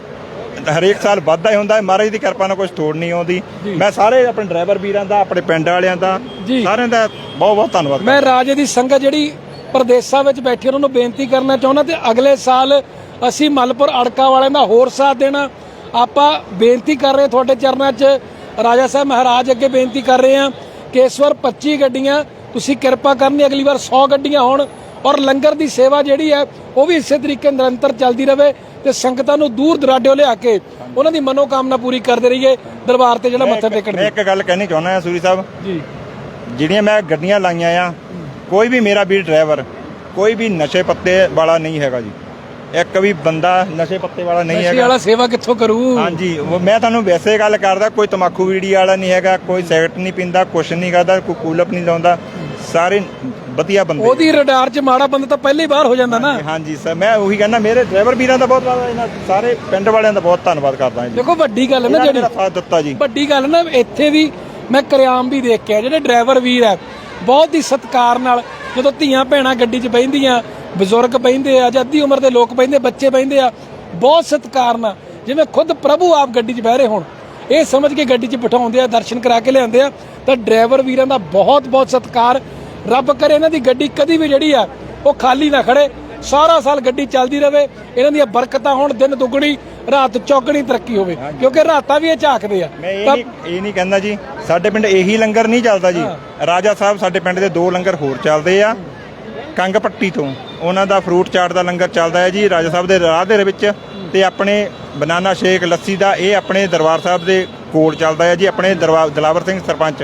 ਹਰੇਕ ਸਾਲ ਵੱਧਦਾ ਹੀ ਹੁੰਦਾ ਹੈ। ਮਹਾਰਾਜ ਦੀ ਕਿਰਪਾ ਨਾਲ ਕੁਝ ਤੋੜ ਨਹੀਂ ਆਉਂਦੀ। ਮੈਂ ਸਾਰੇ ਆਪਣੇ ਡਰਾਈਵਰ ਵੀਰਾਂ ਦਾ ਆਪਣੇ ਪਿੰਡ ਵਾਲਿਆਂ ਦਾ ਜੀ। ਸਾਰਿਆਂ ਦਾ ਬਹੁਤ ਬਹੁਤ ਧੰਨਵਾਦ ਮੈਂ ਰਾਜੇ ਦੀ ਸੰਗਤ ਜਿਹੜੀ ਪ੍ਰਦੇਸ਼ਾਂ ਵਿੱਚ ਬੈਠੀ ਉਹਨਾਂ ਨੂੰ ਬੇਨਤੀ ਕਰਨਾ ਚਾਹੁੰਦਾ ਤੇ ਅਗਲੇ ਸਾਲ ਅਸੀਂ ਮਲਪੁਰ ਅੜਕਾ ਵਾਲਿਆਂ ਦਾ ਹੋਰ ਸਾਥ ਦੇਣਾ। ਆਪਾਂ ਬੇਨਤੀ ਕਰ ਰਹੇ ਤੁਹਾਡੇ ਚਰਨਾਂ 'ਚ ਰਾਜਾ ਸਾਹਿਬ ਮਹਾਰਾਜ ਅੱਗੇ ਬੇਨਤੀ ਕਰ ਰਹੇ ਹਾਂ ਕਿ ਇਸ ਵਾਰ 25 ਗੱਡੀਆਂ ਤੁਸੀਂ ਕਿਰਪਾ ਕਰਨੀ ਅਗਲੀ ਵਾਰ 100 ਗੱਡੀਆਂ ਹੋਣ ਔਰ ਲੰਗਰ ਦੀ ਸੇਵਾ ਜਿਹੜੀ ਹੈ ਉਹ ਵੀ ਇਸੇ ਤਰੀਕੇ ਨਿਰੰਤਰ ਚੱਲਦੀ ਰਵੇ ਤੇ ਸੰਗਤਾਂ ਨੂੰ ਦੂਰ ਦਰਾਡਿਓ ਲਿਆ ਕੇ ਉਹਨਾਂ ਦੀ ਮਨੋਕਾਮਨਾ ਪੂਰੀ ਕਰਦੇ ਰਹੀਏ ਦਰਬਾਰ ਤੇ ਜਿਹੜਾ ਮੱਥਾ ਟੇਕਣ ਮੈਂ ਦੀ। ਇੱਕ ਗੱਲ ਕਹਿਣੀ ਚਾਹੁੰਦਾ ਹਾਂ ਸੂਰੀ ਸਾਹਿਬ। ਜੀ। ਜਿਹੜੀਆਂ ਮੈਂ ਗੱਡੀਆਂ ਲਾਈਆਂ ਆ ਕੋਈ ਵੀ ਮੇਰਾ ਵੀਰ ਡਰਾਈਵਰ ਕੋਈ ਵੀ ਨਸ਼ੇ ਪੱਤੇ ਵਾਲਾ ਨਹੀਂ ਹੈਗਾ ਜੀ। ਇੱਕ ਵੀ ਬੰਦਾ ਨਸ਼ੇ ਪੱਤੇ ਵਾਲਾ ਨਹੀਂ ਨਸ਼ੇ ਹੈਗਾ। ਵਾਲਾ ਸੇਵਾ ਕਿੱਥੋਂ ਕਰੂ? ਹਾਂਜੀ ਉਹ ਮੈਂ ਤੁਹਾਨੂੰ ਵੈਸੇ ਗੱਲ ਕਰਦਾ ਕੋਈ ਤਮਾਕੂ ਵੀੜੀ ਵਾਲਾ ਨਹੀਂ ਹੈਗਾ ਕੋਈ ਸਿਗਰਟ ਨਹੀਂ ਪੀਂਦਾ ਕੁਛ ਨਹੀਂ ਕਰਦਾ ਕੋਈ ਕੂਲਪ ਨਹੀਂ ਲਾਉਂਦਾ। ਸਾਰੇ ਵਧੀਆ ਬੰਦੇ। ਉਹਦੀ ਰਡਾਰ 'ਚ ਮਾੜਾ ਬੰਦਾ ਤਾਂ ਪਹਿਲੇ ਹੀ ਬਾਹਰ ਹੋ ਜਾਂਦਾ ਨਾ। ਹਾਂਜੀ ਸਰ ਮੈਂ ਉਹੀ ਕਹਿੰਦਾ ਮੇਰੇ ਡਰਾਈਵਰ ਵੀਰਾਂ ਦਾ ਬਹੁਤ ਬਹੁਤ ਇਹਨਾਂ ਸਾਰੇ ਪਿੰਡ ਵਾਲਿਆਂ ਦਾ ਬਹੁਤ ਧੰਨਵਾਦ ਕਰਦਾ ਜੀ। ਦੇਖੋ ਵੱਡੀ ਗੱਲ ਹੈ ਨਾ ਇਹਨਾਂ ਨੇ ਜਿਹੜੀ ਮੇਰਾ ਸਾਥ ਦਿੱਤਾ ਜੀ। ਵੱਡੀ ਗੱਲ ਨਾ ਇੱਥੇ ਵੀ ਮੈਂ ਕਰਿਆਮ ਵੀ ਦੇਖ ਕੇ ਆਇਆ, ਜਿਹੜੇ ਡਰਾਈਵਰ ਵੀਰ ਹੈ ਬਹੁਤ ਹੀ ਸਤਿਕਾਰ ਨਾਲ ਜਦੋਂ ਧੀਆਂ ਭੈਣਾਂ ਗੱਡੀ 'ਚ ਬਹਿੰਦੀਆਂ ਬਜ਼ੁਰਗ ਬਹਿੰਦੇ ਆ ਜਾਂ ਅੱਧੀ ਉਮਰ ਦੇ ਲੋਕ ਬਹਿੰਦੇ ਬੱਚੇ ਬਹਿੰਦੇ ਆ ਬਹੁਤ ਸਤਿਕਾਰ ਨਾਲ ਜਿਵੇਂ ਖੁਦ ਪ੍ਰਭੂ ਆਪ ਗੱਡੀ 'ਚ ਬਹਿ ਰਹੇ ਹੋਣ ਇਹ ਸਮਝ ਕੇ ਗੱਡੀ 'ਚ ਬਿਠਾਉਂਦੇ ਆ ਦਰਸ਼ਨ ਕਰਾ ਕੇ ਲਿਆਉਂਦੇ ਆ ਤਾਂ ਡਰਾਈਵਰ ਵੀਰਾਂ ਦਾ ਬਹੁਤ ਬਹੁਤ ਸਤਿਕਾਰ। ਰੱਬ ਕਰੇ ਇਹਨਾਂ ਦੀ ਗੱਡੀ ਕਦੀ ਵੀ ਜਿਹੜੀ ਆ ਉਹ ਖਾਲੀ ਨਾ ਖੜੇ। ਸਾਰਾ ਸਾਲ ਗੱਡੀ ਚੱਲਦੀ ਰਵੇ ਇਹਨਾਂ ਦੀਆਂ ਬਰਕਤਾਂ ਹੋਣ ਦਿਨ ਦੁੱਗਣੀ ਰਾਤ ਚੌਗਣੀ ਤਰੱਕੀ ਹੋਵੇ ਕਿਉਂਕਿ ਰਾਤਾਂ ਵੀ ਇਹ ਝਾਕਦੇ ਆ। ਮੈਂ ਇਹ ਨਹੀਂ ਇਹ ਨਹੀਂ ਕਹਿੰਦਾ ਜੀ ਸਾਡੇ ਪਿੰਡ ਇਹੀ ਲੰਗਰ ਨਹੀਂ ਚੱਲਦਾ ਜੀ। ਰਾਜਾ ਸਾਹਿਬ ਸਾਡੇ ਪਿੰਡ ਦੇ ਦੋ ਲੰਗਰ ਹੋਰ ਚੱਲਦੇ ਆ। ਕੰਗ ਪੱਟੀ ਤੋਂ। ਉਹਨਾਂ ਦਾ ਫਰੂਟ ਚਾਟ ਦਾ ਲੰਗਰ ਚੱਲਦਾ ਹੈ ਜੀ ਰਾਜਾ ਸਾਹਿਬ ਦੇ ਰਾਹ ਦੇ ਵਿੱਚ ਤੇ ਆਪਣੇ ਬਨਾਨਾ ਸ਼ੇਕ ਲੱਸੀ ਦਾ ਇਹ ਆਪਣੇ ਦਰਬਾਰ ਸਾਹਿਬ ਦੇ ਕੋਲ ਚੱਲਦਾ ਹੈ ਜੀ ਆਪਣੇ ਦਰਬਾਰ ਦਲਾਵਰ ਸਿੰਘ ਸਰਪੰਚ।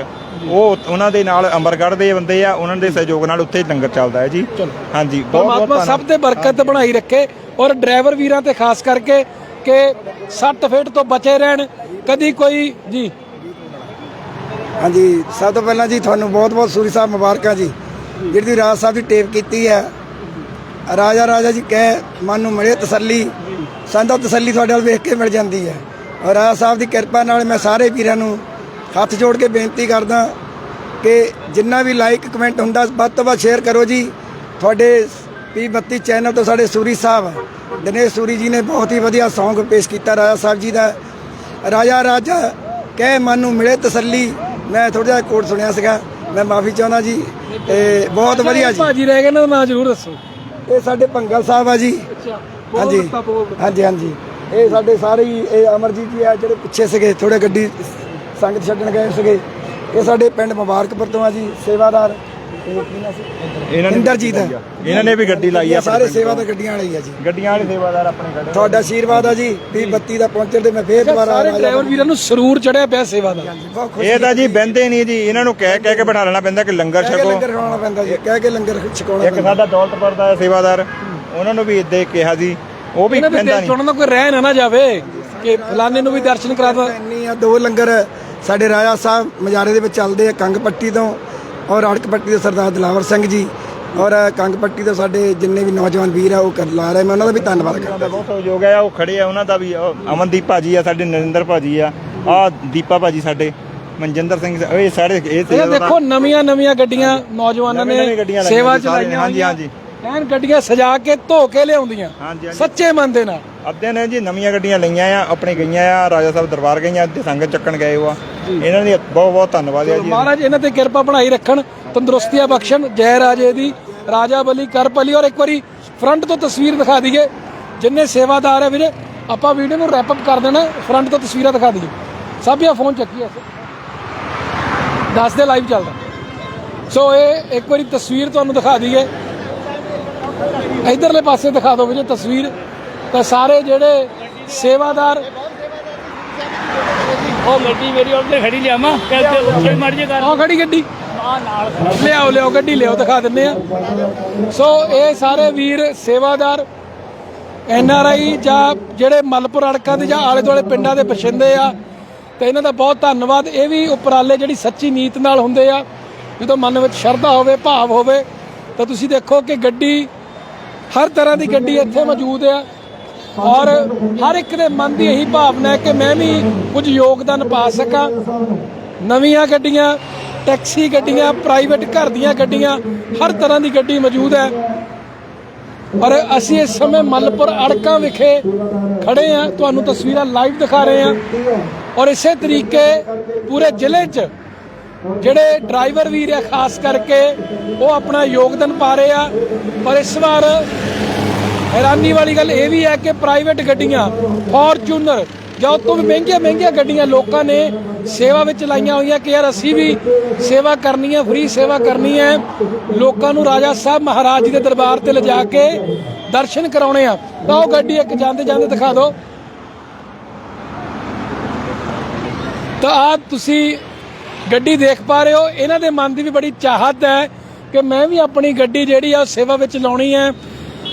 ਉਹ ਉਹਨਾਂ ਦੇ ਨਾਲ ਅੰਮ੍ਰਿਤਗੜ੍ਹ ਦੇ ਬੰਦੇ ਆ ਉਹਨਾਂ ਦੇ ਸਹਿਯੋਗ ਨਾਲ ਉੱਥੇ ਲੰਗਰ ਚੱਲਦਾ ਹੈ ਜੀ। ਹਾਂਜੀ ਬਹੁਤ ਬਹੁਤ ਸਭ ਤੇ ਬਰਕਤ ਬਣਾਈ ਰੱਖੇ ਔਰ ਡਰਾਈਵਰ ਵੀਰਾਂ ਤੇ ਖਾਸ ਕਰਕੇ ਕਿ ਸੱਟ ਫੇਟ ਤੋਂ ਬਚੇ ਰਹਿਣ ਕਦੀ ਕੋਈ ਜੀ। ਹਾਂਜੀ ਸਭ ਤੋਂ ਪਹਿਲਾਂ ਜੀ ਤੁਹਾਨੂੰ ਬਹੁਤ-ਬਹੁਤ ਸੂਰੀ ਸਾਹਿਬ ਮੁਬਾਰਕਾਂ ਜੀ। ਜਿਹੜੀ ਤੁਸੀਂ ਰਾਜ ਸਾਹਿਬ ਦੀ ਟੇਪ ਕੀਤੀ ਹੈ, ਰਾਜਾ ਰਾਜਾ ਜੀ ਕਹਿ, ਮਨ ਨੂੰ ਮਿਲੇ ਤਸੱਲੀ ਸੰਦਾ ਤਸੱਲੀ ਤੁਹਾਡੇ ਨਾਲ ਵੇਖ ਕੇ ਮਿਲ ਜਾਂਦੀ ਹੈ। ਔਰ ਰਾਜਾ ਸਾਹਿਬ ਦੀ ਕਿਰਪਾ ਨਾਲ ਮੈਂ ਸਾਰੇ ਵੀਰਾਂ ਨੂੰ ਹੱਥ ਜੋੜ ਕੇ ਬੇਨਤੀ ਕਰਦਾ ਕਿ ਜਿੰਨਾ ਵੀ ਲਾਈਕ ਕਮੈਂਟ ਹੁੰਦਾ, ਵੱਧ ਤੋਂ ਵੱਧ ਸ਼ੇਅਰ ਕਰੋ ਜੀ। ਤੁਹਾਡੇ ਪੀ 32 ਚੈਨਲ ਤੋਂ ਸਾਡੇ ਸੂਰੀ ਸਾਹਿਬ, ਦਿਨੇਸ਼ ਸੂਰੀ ਜੀ ਨੇ ਬਹੁਤ ਹੀ ਵਧੀਆ ਸੌਂਗ ਪੇਸ਼ ਕੀਤਾ ਰਾਜਾ ਸਾਹਿਬ ਜੀ ਦਾ। ਰਾਜਾ ਰਾਜਾ ਕਹਿ, ਮਨ ਨੂੰ ਮਿਲੇ ਤਸੱਲੀ, ਮੈਂ ਥੋੜਾ ਜਿਹਾ ਕੋਟ ਸੁਣਿਆ ਸੀਗਾ। ਮੈਂ ਮਾਫੀ ਚਾਹੁੰਦਾ ਜੀ। ਤੇ ਬਹੁਤ ਵਧੀਆ ਜੀ। ਭਾਜੀ ਰਹਿ ਗਏ ਨਾ ਨਾਂ ਜ਼ਰੂਰ ਦੱਸੋ। ਇਹ ਸਾਡੇ ਭੰਗਲ ਸਾਹਿਬ ਆ ਜੀ। ਹਾਂਜੀ। ਹਾਂਜੀ ਹਾਂਜੀ। ਇਹ ਸਾਡੇ ਸਾਰੇ ਹੀ ਇਹ ਅਮਰਜੀਤ ਜੀ ਆ ਜਿਹੜੇ ਪਿੱਛੇ ਸੀਗੇ ਥੋੜੇ ਗੱਡੀ ਸੰਗਤ ਛੱਡਣ ਗਏ ਸੀਗੇ। ਇਹ ਸਾਡੇ ਪਿੰਡ ਮੁਬਾਰਕਪੁਰ ਤੋਂ ਆ ਜੀ ਸੇਵਾਦਾਰ। ਇਹ ਕੀ ਨਾਂ ਸੀ ਇਹਨਾਂ ਨੇ ਇੰਦਰਜੀਤ ਇਹਨਾਂ ਨੇ ਵੀ ਗੱਡੀ ਲਾਈ ਆ ਸਾਰੇ ਸੇਵਾਦਾਰ ਗੱਡੀਆਂ ਵਾਲੇ ਹੀ ਆ ਜੀ। ਗੱਡੀਆਂ ਵਾਲੇ ਸੇਵਾਦਾਰ ਆਪਣੇ ਖੜੇ ਤੁਹਾਡਾ ਆਸ਼ੀਰਵਾਦ ਆ ਜੀ 30 32 ਦਾ ਪਹੁੰਚਣ ਤੇ ਮੈਂ ਫੇਰ ਦੁਬਾਰਾ ਸਾਰੇ ਆ ਜਾਵਾਂ। ਡਰਾਈਵਰ ਵੀਰਾਂ ਨੂੰ ਸਰੂਰ ਚੜਿਆ ਪਿਆ ਸੇਵਾ ਦਾ ਬਹੁਤ ਖੁਸ਼ੀ ਇਹ ਤਾਂ ਜੀ ਬਹਿੰਦੇ ਨਹੀਂ ਜੀ ਇਹਨਾਂ ਨੂੰ ਕਹਿ ਕਹਿ ਕੇ ਬਿਠਾ ਲੈਣਾ ਪੈਂਦਾ ਕਿ ਲੰਗਰ ਕਹਿ ਕੇ ਛਕੋ। ਲੰਗਰ ਖਵਾਉਣਾ ਪੈਂਦਾ ਜੀ ਕਹਿ ਕੇ ਲੰਗਰ ਛਕਾਉਣਾ ਇੱਕ ਪੈਂਦਾ। ਸਾਡਾ ਦੌਲਤਪੁਰ ਦਾ ਸੇਵਾਦਾਰ ਉਹਨਾਂ ਨੂੰ ਵੀ ਇਦਾਂ ਹੀ ਕਿਹਾ ਸੀ ਉਹ ਵੀ ਇਹਨਾਂ ਦੇ ਕਹਿੰਦਾ ਦਿਲ ਨਹੀਂ। ਚੁਣਨ ਦਾ ਕੋਈ ਰਹਿ ਨਾ ਨਾ ਜਾਵੇ ਕਿ ਫਲਾਣੇ ਨੂੰ ਵੀ ਦਰਸ਼ਨ ਕਰਾ ਦੋ। ਇੰਨੀ ਆ ਦੋ ਲੰਗਰ ਸਾਡੇ ਰਾਜਾ ਸਾਹਿਬ ਮਜਾਰੇ ਦੇ ਵਿੱਚ ਚੱਲਦੇ ਆ ਕੰਗ ਪੱਟੀ ਤੋਂ। ਔਰ ਅੜਕ ਪੱਟੀ ਤੋਂ ਸਰਦਾਰ ਦਲਾਵਰ ਸਿੰਘ ਜੀ ਔਰ ਕੰਗ ਪੱਟੀ ਤੋਂ ਸਾਡੇ ਜਿੰਨੇ ਵੀ ਨੌਜਵਾਨ ਵੀਰ ਆ ਉਹ ਕਰ ਲਾ ਰਹੇ ਮੈਂ ਉਹਨਾਂ ਦਾ ਵੀ ਧੰਨਵਾਦ ਕਰਦਾ ਬਹੁਤ ਸਹਿਯੋਗ ਹੈ ਉਹ ਖੜੇ ਆ ਉਹਨਾਂ ਦਾ ਵੀ ਅਮਨਦੀਪ ਭਾਜੀ ਆ ਸਾਡੇ ਨਰਿੰਦਰ ਭਾਜੀ ਆ ਆ ਦੀਪਾ ਭਾਜੀ ਸਾਡੇ ਮਨਜਿੰਦਰ ਸਿੰਘ ਇਹ ਸਾਰੇ ਇਹ ਦੇਖੋ ਨਵੀਆਂ ਨਵੀਆਂ ਗੱਡੀਆਂ ਨੌਜਵਾਨਾਂ ਨੇ ਗੱਡੀਆਂ ਲਾਈਆਂ ਸੇਵਾ ਜੀ ਸਾਰੇ, ਚਲਾਈਆਂ ਹਾਂਜੀ। ਹਾਂਜੀ। ਐਨ ਗੱਡੀਆਂ ਸਜਾ ਕੇ ਧੋ ਕੇ ਲਿਆਉਂਦੀਆਂ। ਸੱਚੇ ਮਨ ਦੇ ਨਾਲ ਅੱਧੇ ਨੇ ਜੀ ਨਵੀਆਂ ਗੱਡੀਆਂ ਲਈਆਂ ਆ ਆਪਣੇ ਗਈਆਂ ਆ ਰਾਜਾ ਸਾਹਿਬ ਦਰਬਾਰ ਗਈਆਂ ਅੱਧੇ ਸੰਗਤ ਚੱਕਣ ਗਏ ਹੋ ਆ। ਇਹਨਾਂ ਦੀ ਬਹੁਤ ਬਹੁਤ ਧੰਨਵਾਦ ਹੈ ਜੀ। ਮਹਾਰਾਜ ਇਹਨਾਂ ਤੇ ਕਿਰਪਾ ਬਣਾਈ ਰੱਖਣ ਤੰਦਰੁਸਤੀਆਂ ਬਖਸ਼ਣ ਜੈ ਰਾਜੇ ਦੀ ਰਾਜਾ ਬਲੀ ਕਰਪਲੀ ਔਰ ਇੱਕ ਵਾਰੀ ਫਰੰਟ ਤੋਂ ਤਸਵੀਰ ਦਿਖਾ ਦਈਏ ਜਿੰਨੇ ਸੇਵਾਦਾਰ ਹੈ ਵੀਰੇ ਆਪਾਂ ਵੀਡੀਓ ਨੂੰ ਰੈਪ ਅਪ ਕਰ ਦੇਣਾ ਫਰੰਟ ਤੋਂ ਤਸਵੀਰਾਂ ਦਿਖਾ ਦਈਏ। ਸਭ ਇਹ ਫੋਨ ਚੱਕੀ ਐ ਦੱਸ ਦੇ ਲਾਈਵ ਚੱਲਦਾ। ਸੋ ਇਹ ਇੱਕ ਵਾਰੀ ਤਸਵੀਰ ਤੁਹਾਨੂੰ ਦਿਖਾ ਦਈਏ। ਇਧਰਲੇ ਪਾਸੇ ਦਿਖਾ ਦਿਓ ਵੀਰੇ ਤਸਵੀਰ। ਤਾਂ ਸਾਰੇ ਜਿਹੜੇ ਸੇਵਾਦਾਰ ਉਹ ਗੱਡੀ ਮੇਰੀ ਉੱਤੇ ਖੜੀ ਲਿਆਵਾਂ। ਕਿ ਉੱਥੇ ਮਰ ਜੇ ਕਰ ਆਹ ਖੜੀ ਗੱਡੀ? ਲਿਆਓ ਲਿਆਓ ਗੱਡੀ ਲਿਆਓ ਦਿਖਾ ਦਿੰਨੇ ਆ ਸੋ ਇਹ ਸਾਰੇ ਵੀਰ ਸੇਵਾਦਾਰ ਐਨ ਆਰ ਆਈ ਜਾਂ ਜਿਹੜੇ ਮਲਪੁਰ ਅੜਕਾਂ ਦੇ ਜਾਂ ਆਲੇ ਦੁਆਲੇ ਪਿੰਡਾਂ ਦੇ ਬਸ਼ਿੰਦੇ ਆ ਤੇ ਇਹਨਾਂ ਦਾ ਬਹੁਤ ਧੰਨਵਾਦ। ਇਹ ਵੀ ਉਪਰਾਲੇ ਜਿਹੜੀ ਸੱਚੀ ਨੀਤ ਨਾਲ ਹੁੰਦੇ ਆ ਜਦੋਂ ਮਨ ਵਿੱਚ ਸ਼ਰਧਾ ਹੋਵੇ ਭਾਵ ਹੋਵੇ ਤਾਂ ਤੁਸੀਂ ਦੇਖੋ ਕਿ ਗੱਡੀ ਹਰ ਤਰ੍ਹਾਂ ਦੀ ਗੱਡੀ ਇੱਥੇ ਮੌਜੂਦ ਆ। ਔਰ ਹਰ ਇੱਕ ਦੇ ਮਨ ਦੀ ਇਹੀ ਭਾਵਨਾ ਹੈ ਕਿ ਮੈਂ ਵੀ ਕੁਝ ਯੋਗਦਾਨ ਪਾ ਸਕਾਂ। ਨਵੀਆਂ ਗੱਡੀਆਂ, ਟੈਕਸੀ ਗੱਡੀਆਂ, ਪ੍ਰਾਈਵੇਟ ਘਰ ਦੀਆਂ ਗੱਡੀਆਂ, ਹਰ ਤਰ੍ਹਾਂ ਦੀ ਗੱਡੀ ਮੌਜੂਦ ਹੈ। ਔਰ ਅਸੀਂ ਇਸ ਸਮੇਂ ਮਲਪੁਰ ਅੜਕਾਂ ਵਿਖੇ ਖੜੇ ਆ ਤੁਹਾਨੂੰ ਤਸਵੀਰਾਂ ਲਾਈਵ ਦਿਖਾ ਰਹੇ ਆ ਔਰ ਇਸੇ ਤਰੀਕੇ ਪੂਰੇ ਜ਼ਿਲ੍ਹੇ 'ਚ ਜਿਹੜੇ ਡਰਾਈਵਰ ਵੀਰ ਆ, ਖਾਸ ਕਰਕੇ ਉਹ ਆਪਣਾ ਯੋਗਦਾਨ ਪਾ ਰਹੇ ਆ। ਪਰ ਇਸ ਵਾਰ ਹੈਰਾਨੀ ਵਾਲੀ ਗੱਲ ਇਹ ਵੀ ਹੈ ਕਿ ਪ੍ਰਾਈਵੇਟ ਗੱਡੀਆਂ ਫੋਰਚੂਨਰ ਜਾਂ ਉਹ ਤੋਂ ਵੀ ਮਹਿੰਗੀਆਂ ਮਹਿੰਗੀਆਂ ਗੱਡੀਆਂ ਲੋਕਾਂ ਨੇ ਸੇਵਾ ਵਿੱਚ ਲਾਈਆਂ ਹੋਈਆਂ ਕਿ ਯਾਰ ਅਸੀਂ ਵੀ ਸੇਵਾ ਕਰਨੀ ਹੈ ਫ੍ਰੀ ਸੇਵਾ ਕਰਨੀ ਹੈ। ਲੋਕਾਂ ਨੂੰ ਰਾਜਾ ਸਾਹਿਬ ਮਹਾਰਾਜ ਜੀ ਦੇ ਦਰਬਾਰ ਤੇ ਲਿਜਾ ਕੇ ਦਰਸ਼ਨ ਕਰਾਉਣੇ ਆ। ਤਾਂ ਉਹ ਗੱਡੀ ਇੱਕ ਜਾਂਦੇ ਜਾਂਦੇ ਦਿਖਾ ਦਿਓ। ਤਾਂ ਆ ਤੁਸੀਂ ਗੱਡੀ ਦੇਖ ਪਾ ਰਹੇ ਹੋ। ਇਹਨਾਂ ਦੇ ਮਨ ਦੀ ਵੀ ਬੜੀ ਚਾਹਤ ਹੈ ਕਿ ਮੈਂ ਵੀ ਆਪਣੀ ਗੱਡੀ ਜਿਹੜੀ ਆ ਉਹ ਸੇਵਾ ਵਿੱਚ ਲਾਉਣੀ ਹੈ।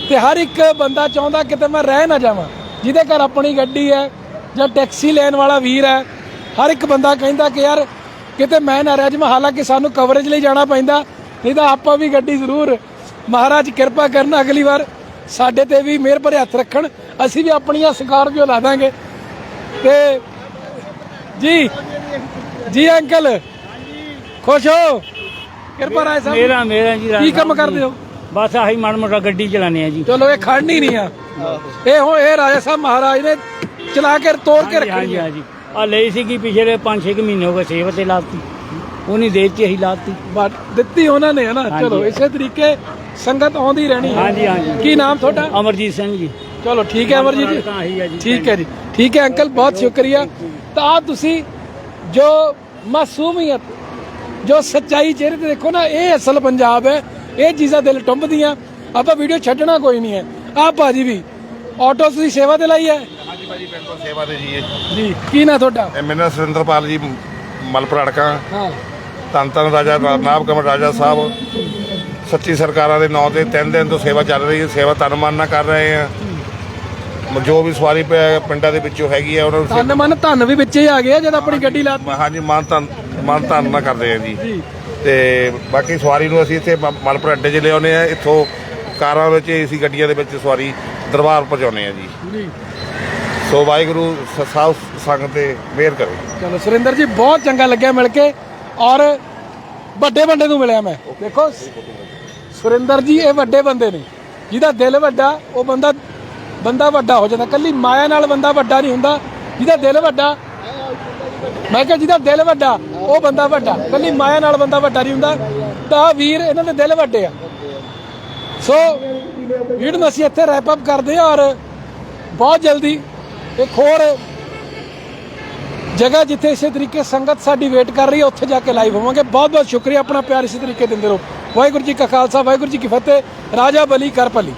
ਤੇ ਹਰ ਇੱਕ ਬੰਦਾ ਚਾਹੁੰਦਾ ਕਿਤੇ ਮੈਂ ਰਹਿ ਨਾ ਜਾਵਾਂ ਜਿਹਦੇ ਘਰ ਆਪਣੀ ਗੱਡੀ ਹੈ ਜਾਂ ਟੈਕਸੀ ਲੈਣ ਵਾਲਾ ਵੀਰ ਹੈ ਹਰ ਇੱਕ ਬੰਦਾ ਕਹਿੰਦਾ ਕਿ ਯਾਰ ਕਿਤੇ ਮੈਂ ਨਾ ਰਹਿ ਜਾਵਾਂ ਹਾਲਾਂਕਿ ਸਾਨੂੰ ਕਵਰੇਜ ਲਈ ਜਾਣਾ ਪੈਂਦਾ ਨਹੀਂ ਤਾਂ ਆਪਾਂ ਵੀ ਗੱਡੀ ਜ਼ਰੂਰ। ਮਹਾਰਾਜ ਕਿਰਪਾ ਕਰਨ ਅਗਲੀ ਵਾਰ ਸਾਡੇ ਤੇ ਵੀ ਮਿਹਰ ਭਰੇ ਹੱਥ ਰੱਖਣ ਅਸੀਂ ਵੀ ਆਪਣੀਆਂ ਸਕਾਰਪੀਓ ਲਾ ਦਾਂਗੇ। ਤੇ ਜੀ ਜੀ ਅੰਕਲ ਖੁਸ਼ ਹੋ? ਕਿਰਪਾ ਰਾਏ ਸਾਹਿਬ ਮੇਰਾ ਮੇਰਾ ਜੀ ਕੀ ਕੰਮ ਕਰਦੇ ਹੋ? ਬਸ ਆਹੀ ਮਾੜਾ ਮੋਟਾ ਗੱਡੀ ਚਲਾਉਂਦੇ ਆ ਜੀ। ਚਲੋ ਇਹ ਖੜਨੀ ਨਹੀਂ ਆ। ਇਹ ਹੁਣ ਇਹ ਰਾਜਾ ਸਾਹਿਬ ਮਹਾਰਾਜ ਨੇ ਚਲਾ ਕੇ ਤੋੜ ਕੇ ਰੱਖੀ ਹਾਂਜੀ ਹੈ ਹਾਂਜੀ। ਆ ਲਈ ਸੀ ਕਿ ਪਿਛਲੇ 5-6 ਮਹੀਨੇ ਹੋ ਗਏ ਸੇਵਾ ਤੇ ਲਾਤੀ। ਉਹਨੀ ਦੇ ਚ ਹੀ ਲਾਤੀ। ਬਟ ਦਿੱਤੀ ਉਹਨਾਂ ਨੇ ਹਨਾ? ਹਾਂਜੀ। ਚਲੋ ਇਸੇ ਤਰੀਕੇ ਸੰਗਤ ਆਉਂਦੀ ਰਹਿਣੀ ਹੈ ਹਾਂਜੀ, ਹਾਂਜੀ। ਕੀ ਨਾਮ ਤੁਹਾਡਾ? ਅਮਰਜੀਤ ਸਿੰਘ ਜੀ। ਚਲੋ ਠੀਕ ਹੈ ਅਮਰਜੀਤ ਜੀ। ਤਾਂ ਆਹੀ ਹੈ ਜੀ। ਠੀਕ ਹੈ ਜੀ। ਠੀਕ ਹੈ ਅੰਕਲ ਬਹੁਤ ਸ਼ੁਕਰੀਆ। ਤਾਂ ਆ ਤੁਸੀਂ ਜੋ ਮਾਸੂਮੀਅਤ ਜੋ ਸੱਚਾਈ ਚਿਹਰੇ ਤੇ ਦੇਖੋ ਨਾ ਇਹ ਅਸਲ ਪੰਜਾਬ ਹੈ। ਇਹ ਚੀਜ਼ਾਂ ਦਿਲ ਟੁੰਬਦੀਆਂ। ਆਪਾਂ ਵੀਡੀਓ ਛੱਡਣਾ ਕੋਈ ਨਹੀਂ ਹੈ। ਆ ਭਾਜੀ ਵੀ ਆਟੋ ਤੁਸੀਂ ਸੇਵਾ ਤੇ ਲਾਈ ਹੈ? ਹਾਂਜੀ ਭਾਜੀ ਬਿਲਕੁਲ ਸੇਵਾ ਤੇ ਜੀ। ਇਹ ਜੀ ਕੀ ਨਾ ਤੁਹਾਡਾ? ਇਹ ਮੇਰਾ ਸੁਰਿੰਦਰਪਾਲ ਜੀ ਮਲਪੁਰ ਅੜਕਾਂ ਹਾਂ। ਧੰਨ ਧੰਨ ਰਾਜਾ ਨਾਬ ਕਮਰ ਰਾਜਾ ਸਾਹਿਬ। ਸੱਚੀ ਸਰਕਾਰਾਂ ਦੇ ਨਾਂ ਤੇ ਤਿੰਨ ਦਿਨ ਤੋਂ ਸੇਵਾ ਚੱਲ ਰਹੀ ਹੈ। ਸੇਵਾ ਤਨ ਮਨ ਨਾਲ ਕਰ ਰਹੇ ਆ ਜੋ ਵੀ ਸਵਾਰੀ ਪਿੰਡਾਂ ਦੇ ਵਿੱਚੋਂ ਹੈਗੀ ਆ ਉਹਨਾਂ ਨੂੰ ਤਨ ਮਨ ਧਨ ਵੀ ਵਿੱਚੇ ਆ ਗਿਆ ਜਦ ਆਪਣੀ ਗੱਡੀ ਲਾ ਹਾਂਜੀ ਮਾਨ ਧੰਨ ਮਾਨ ਧੰਨ ਨਾਲ ਕਰਦੇ ਆ ਜੀ। ਜੀ। ਤੇ ਬਾਕੀ ਸਵਾਰੀ ਨੂੰ ਅਸੀਂ ਇੱਥੇ ਮ- ਮਲਪੁਰ ਅੱਡੇ 'ਚ ਲਿਆਉਂਦੇ ਆ ਇੱਥੋਂ ਕਾਰਾਂ ਵਿੱਚ ਏਸੀ ਗੱਡੀਆਂ ਦੇ ਵਿੱਚ ਸਵਾਰੀ ਦਰਬਾਰ ਪਹੁੰਚਾਉਂਦੇ ਆ ਜੀ। ਜੀ। ਸੋ ਵਾਹਿਗੁਰੂ ਸ- ਸਾਹਿਬ ਸੰਗਤ ਤੇ ਮਿਹਰ ਕਰੇ। ਚਲੋ ਸੁਰਿੰਦਰ ਜੀ ਬਹੁਤ ਚੰਗਾ ਲੱਗਿਆ ਮਿਲ ਕੇ ਔਰ ਵੱਡੇ ਬੰਦੇ ਨੂੰ ਮਿਲਿਆ ਮੈਂ। ਦੇਖੋ ਸੁਰਿੰਦਰ ਜੀ ਇਹ ਵੱਡੇ ਬੰਦੇ ਨੇ। ਜਿਹਦਾ ਦਿਲ ਵੱਡਾ ਉਹ ਬੰਦਾ ਬੰਦਾ ਵੱਡਾ ਹੋ ਜਾਂਦਾ। ਕੱਲੀ ਮਾਇਆ ਨਾਲ ਬੰਦਾ ਵੱਡਾ ਨਹੀਂ ਹੁੰਦਾ। ਜਿਹਦਾ ਦਿਲ ਵੱਡਾ ਮੈਂ ਕਿਹਾ ਜਿਹਦਾ ਦਿਲ ਵੱਡਾ, ਉਹ ਬੰਦਾ ਵੱਡਾ। ਕੱਲੀ ਮਾਇਆ ਨਾਲ ਬੰਦਾ ਵੱਡਾ ਨਹੀਂ ਹੁੰਦਾ। ਤਾਂ ਵੀਰ ਇਹਨਾਂ ਦੇ ਦਿਲ ਵੱਡੇ ਆ। ਸੋ ਵੀਰ ਨੂੰ ਅਸੀਂ ਇੱਥੇ ਰੈਪ ਅਪ ਕਰਦੇ ਹਾਂ ਔਰ ਬਹੁਤ ਜਲਦੀ ਇੱਕ ਹੋਰ ਜਗ੍ਹਾ ਜਿੱਥੇ ਇਸੇ ਤਰੀਕੇ ਸੰਗਤ ਸਾਡੀ ਵੇਟ ਕਰ ਰਹੀ ਹੈ, ਉੱਥੇ ਜਾ ਕੇ ਲਾਈਵ ਹੋਵਾਂਗੇ। ਬਹੁਤ ਬਹੁਤ ਸ਼ੁਕਰੀਆ, ਆਪਣਾ ਪਿਆਰ ਇਸੇ ਤਰੀਕੇ ਦਿੰਦੇ ਰਹੋ। ਵਾਹਿਗੁਰੂ ਜੀ ਕਾ ਖਾਲਸਾ, ਵਾਹਿਗੁਰੂ ਜੀ ਕੀ ਫਤਿਹ। ਰਾਜਾ ਬਲੀ ਕਰਪਲੀ